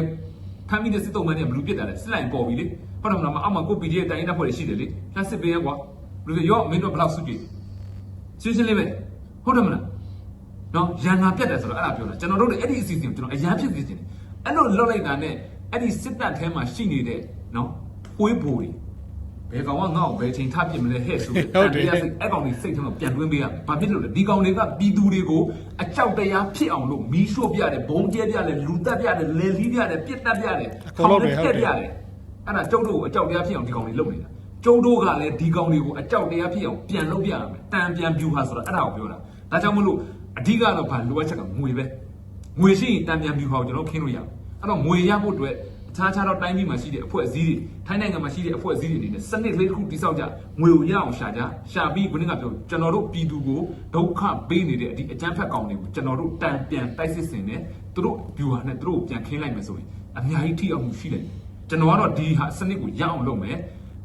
ဖမ်းမိတဲ့စစ်တုံးမန်းနဲ့ဘလူးပြစ်တာလဲစစ်လိုက်ပေါ်ပြီလေဟုတ်တယ်မလားအောက်မှာကို PDF တိုင်းတပ်ဖွဲ့တွေရှိတယ်လေလက်စစ်ပေးရကွာ ဘလူးရောမင်းတို့ဘလောက်စုကြည့်ရှင်းရှင်းလေးပဲဟုတ်တယ်မလားနော်ရန်နာပြတ်တယ်ဆိုတော့အဲ့ဒါပြောတာကျွန်တော်တို့လည်းအဲ့ဒီအစီအစဉ်ကိုကျွန်တော်အရန်ဖြစ်စေချင်တယ်အဲ့လိုလွတ်လိုက်တာနဲ့အဲ့ဒီစစ်တပ်ထဲမှာရှိနေတဲ့နော်ဝေးဘူတွေဘယ်ကောင်ကငါ့ကိုဘယ်ချိန်ထပြစ်မလဲဟဲ့ဆိုပြီးဟုတ်တယ်တန်တရားစိတ်အဲ့ကောင်တွေစိတ်ထဲမှာပြန်တွင်းပေးရမယ်ဘာဖြစ်လို့လဲဒီကောင်တွေကပြည်သူတွေကိုအကြောက်တရားဖြစ်အောင်လို့မီးရှို့ပြတယ်ဘုံကျဲပြတယ်လူတက်ပြတယ်လေလီးပြတယ်ပြစ်တက်ပြတယ်အကုန်လုံးတွေဟုတ်တယ်ပြတယ်အဲ့ဒါကျုပ်တို့ကိုအကြောက်တရားဖြစ်အောင်ဒီကောင်တွေလုပ်နေတာ ကျုပ်တို့ကလည်းဒီကောင်တွေကိုအကြောက်တရားဖြစ်အောင်ပြန်လုပ်ပြရမယ်တန်ပြန်ပြူဟာဆိုတာအဲ့ဒါကိုပြောတာဒါကြောင့်မလို့အဓိကတော့ဘာလိုအပ်ချက်ကငွေပဲငွေရှိရင်တန်ပြန်ပြူဟာကိုကျွန်တော်ခင်းလို့ရအောင်အဲ့တော့ငွေရဖို့အတွက်အခြားခြားတော့တိုင်းပြည်မှာရှိတဲ့အဖွဲ့အစည်းတွေထိုင်းနိုင်ငံမှာရှိတဲ့အဖွဲ့အစည်းတွေအနေနဲ့စနစ်လေးတစ်ခုတည်ဆောက်ကြငွေကိုရအောင်ရှာကြရှာပြီးခုနကပြောကျွန်တော်တို့ပြည်သူကိုဒုက္ခပေးနေတဲ့ဒီအကြမ်းဖက်ကောင်တွေကိုကျွန်တော်တို့တန်ပြန်တိုက်စစ်ဆင်နဲ့သူတို့ viewer နဲ့သူတို့ပြန်ခင်းလိုက်မယ်ဆိုရင်အများကြီးထိအောင်မှုရှိလိမ့်မယ်ကျွန်တော်ကတော့ဒီဟာစနစ်ကိုရအောင်လုပ်မယ်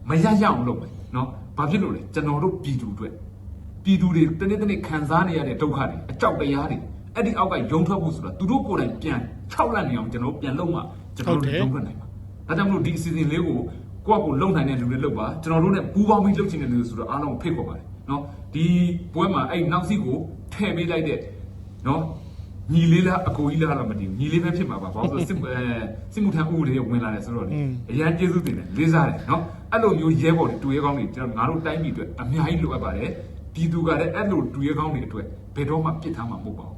မရရအောင်လုပ်မယ်နော်ဘာဖြစ်လို့လဲကျွန်တော်တို့ပြည်သူတွေပြည်သူတွေတနေ့တနေ့ခံစားနေရတဲ့ဒုက္ခတွေအကြောက်တရားတွေအဲ့ဒီအောက်ကယုံထွက်ဖို့ဆိုတာသူတို့ကိုယ်တိုင်ပြန်၆လနေအောင်ကျွန်တော်ပြန်လုပ်မှကျွန်တော်တို့ယုံထွက်နိုင်မှာဒါကြောင့်မလို့ဒီအစီအစဉ်လေးကိုကိုယ့်ကိုလုံနိုင်တဲ့လူတွေလုပ်ပါကျွန်တော်တို့ ਨੇ ပူးပေါင်းပြီးလုပ်ချင်တဲ့လူတွေဆိုတော့အားလုံးဖိတ်ခေါ်ပါတယ်နော်ဒီပွဲမှာအဲ့နောက်စီကိုထည့်ပေးလိုက်တဲ့နော် ညီလေးလားအကိုကြီးလားတော့မသိဘူးညီလေးပဲဖြစ်မှာပါဘာလို့လဲဆိုတော့စစ်မှုထမ်းဥပဒေဝင်လာတယ်ဆိုတော့လေအရန်ကျေးဇူးတင်တယ်လေးစားတယ်နော်အဲ့လိုမျိုးရဲဘော်တွေတူရဲကောင်းတွေကျွန်တော်ငါတို့တိုင်းပြည်အတွက်အများကြီးလိုအပ်ပါတယ်ပြည်သူကလည်းအဲ့လိုတူရဲကောင်းတွေအတွက်ဘယ်တော့မှပြစ်ထားမှာမဟုတ်ပါဘူး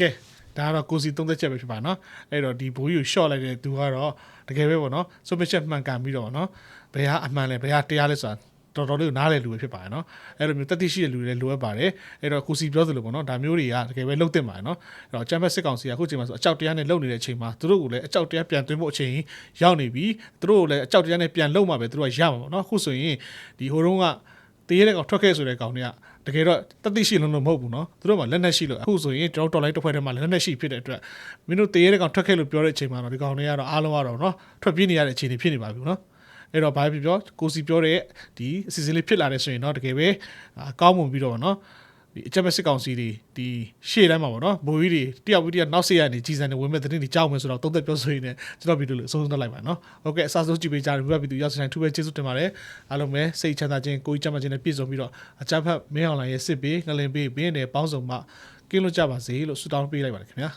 ကဲဒါကတော့ကိုစီ30ချက်ပဲဖြစ်ပါနော်အဲ့တော့ဒီဘိုးကြီးကိုရှော့လိုက်တဲ့သူကတော့တကယ်ပဲပေါ့နော်ဆိုပချက်မှန်ကန်ပြီးတော့ပေါ့နော်ဘယ်ဟာအမှန်လဲဘယ်ဟာတရားလဲဆိုတာ တော်တော်လေးကိုနားလည်လူပဲဖြစ်ပါတယ်နော်အဲ့လိုမျိုးတက်တိရှိတဲ့လူတွေလည်းလိုအပ်ပါတယ်အဲ့တော့ကိုစီပြောသလိုပေါ့နော်ဒါမျိုးတွေကတကယ်ပဲလုံတင်ပါတယ်နော်အဲ့တော့ချမ်ပက်စစ်ကောင်စီကအခုချိန်မှာဆိုအကြောက်တရားနဲ့လုံနေတဲ့အချိန်မှာသူတို့ကလည်းအကြောက်တရားပြန်သွင်းဖို့အချိန်ရောက်နေပြီသူတို့ကလည်းအကြောက်တရားနဲ့ပြန်လုံမှာပဲသူတို့ကရမှာပေါ့နော်အခုဆိုရင်ဒီဟိုတုန်းက တရေတဲ့ကောင်ထွက်ခဲ့ဆိုတဲ့ကောင်တွေကတကယ်တော့တတိရှိလုံးလုံးမဟုတ်ဘူးเนาะသူတို့ကလက်နက်ရှိလို့အခုဆိုရင်ကျွန်တော်တော်လိုက်တစ်ဖွဲ့ထဲမှာလက်နက်ရှိဖြစ်တဲ့အတွက်မင်းတို့တရေတဲ့ကောင်ထွက်ခဲ့လို့ပြောတဲ့အချိန်မှာတော့ဒီကောင်တွေကတော့အားလုံးကတော့เนาะထွက်ပြေးနေရတဲ့အခြေအနေဖြစ်နေပါပြီเนาะ အဲ့တော့ဘာဖြစ်ပြောကိုစီပြောတဲ့ဒီအစီအစဉ်လေးဖြစ်လာတယ်ဆိုရင်တော့တကယ်ပဲကောင်းမွန်ပြီးတော့ဗောနော်ဒီအချက်မစစ်ကောင်စီတွေဒီရှေ့တန်းမှာဗောနော်မိုးကြီးတွေတယောက်ပြီးတယောက်နောက်ဆက်ရနေကြီးစံနေဝင်မဲ့တဲ့တွေကြောက်မယ်ဆိုတော့တုံးသက်ပြောဆိုရင်လည်းကျွန်တော်ဗီဒီယိုလေးအဆုံးသတ်လိုက်ပါနော်ဟုတ်ကဲ့အစားဆုံးကြည့်ပေးကြတယ်ဘုရားဗီဒီယိုရောက်ဆိုင်ထူးပဲကျေးဇူးတင်ပါတယ်အားလုံးပဲစိတ်ချမ်းသာခြင်းကိုယ်ကြီးချမ်းသာခြင်းနဲ့ပြည့်စုံပြီးတော့အချမ်းဖတ်မင်းအောင်လိုင်းရဲ့စစ်ပေးငလင်ပေးဘင်းနဲ့ပေါင်းစုံမှကင်းလို့ကြပါစေလို့ဆုတောင်းပေးလိုက်ပါတယ်ခင်ဗျာ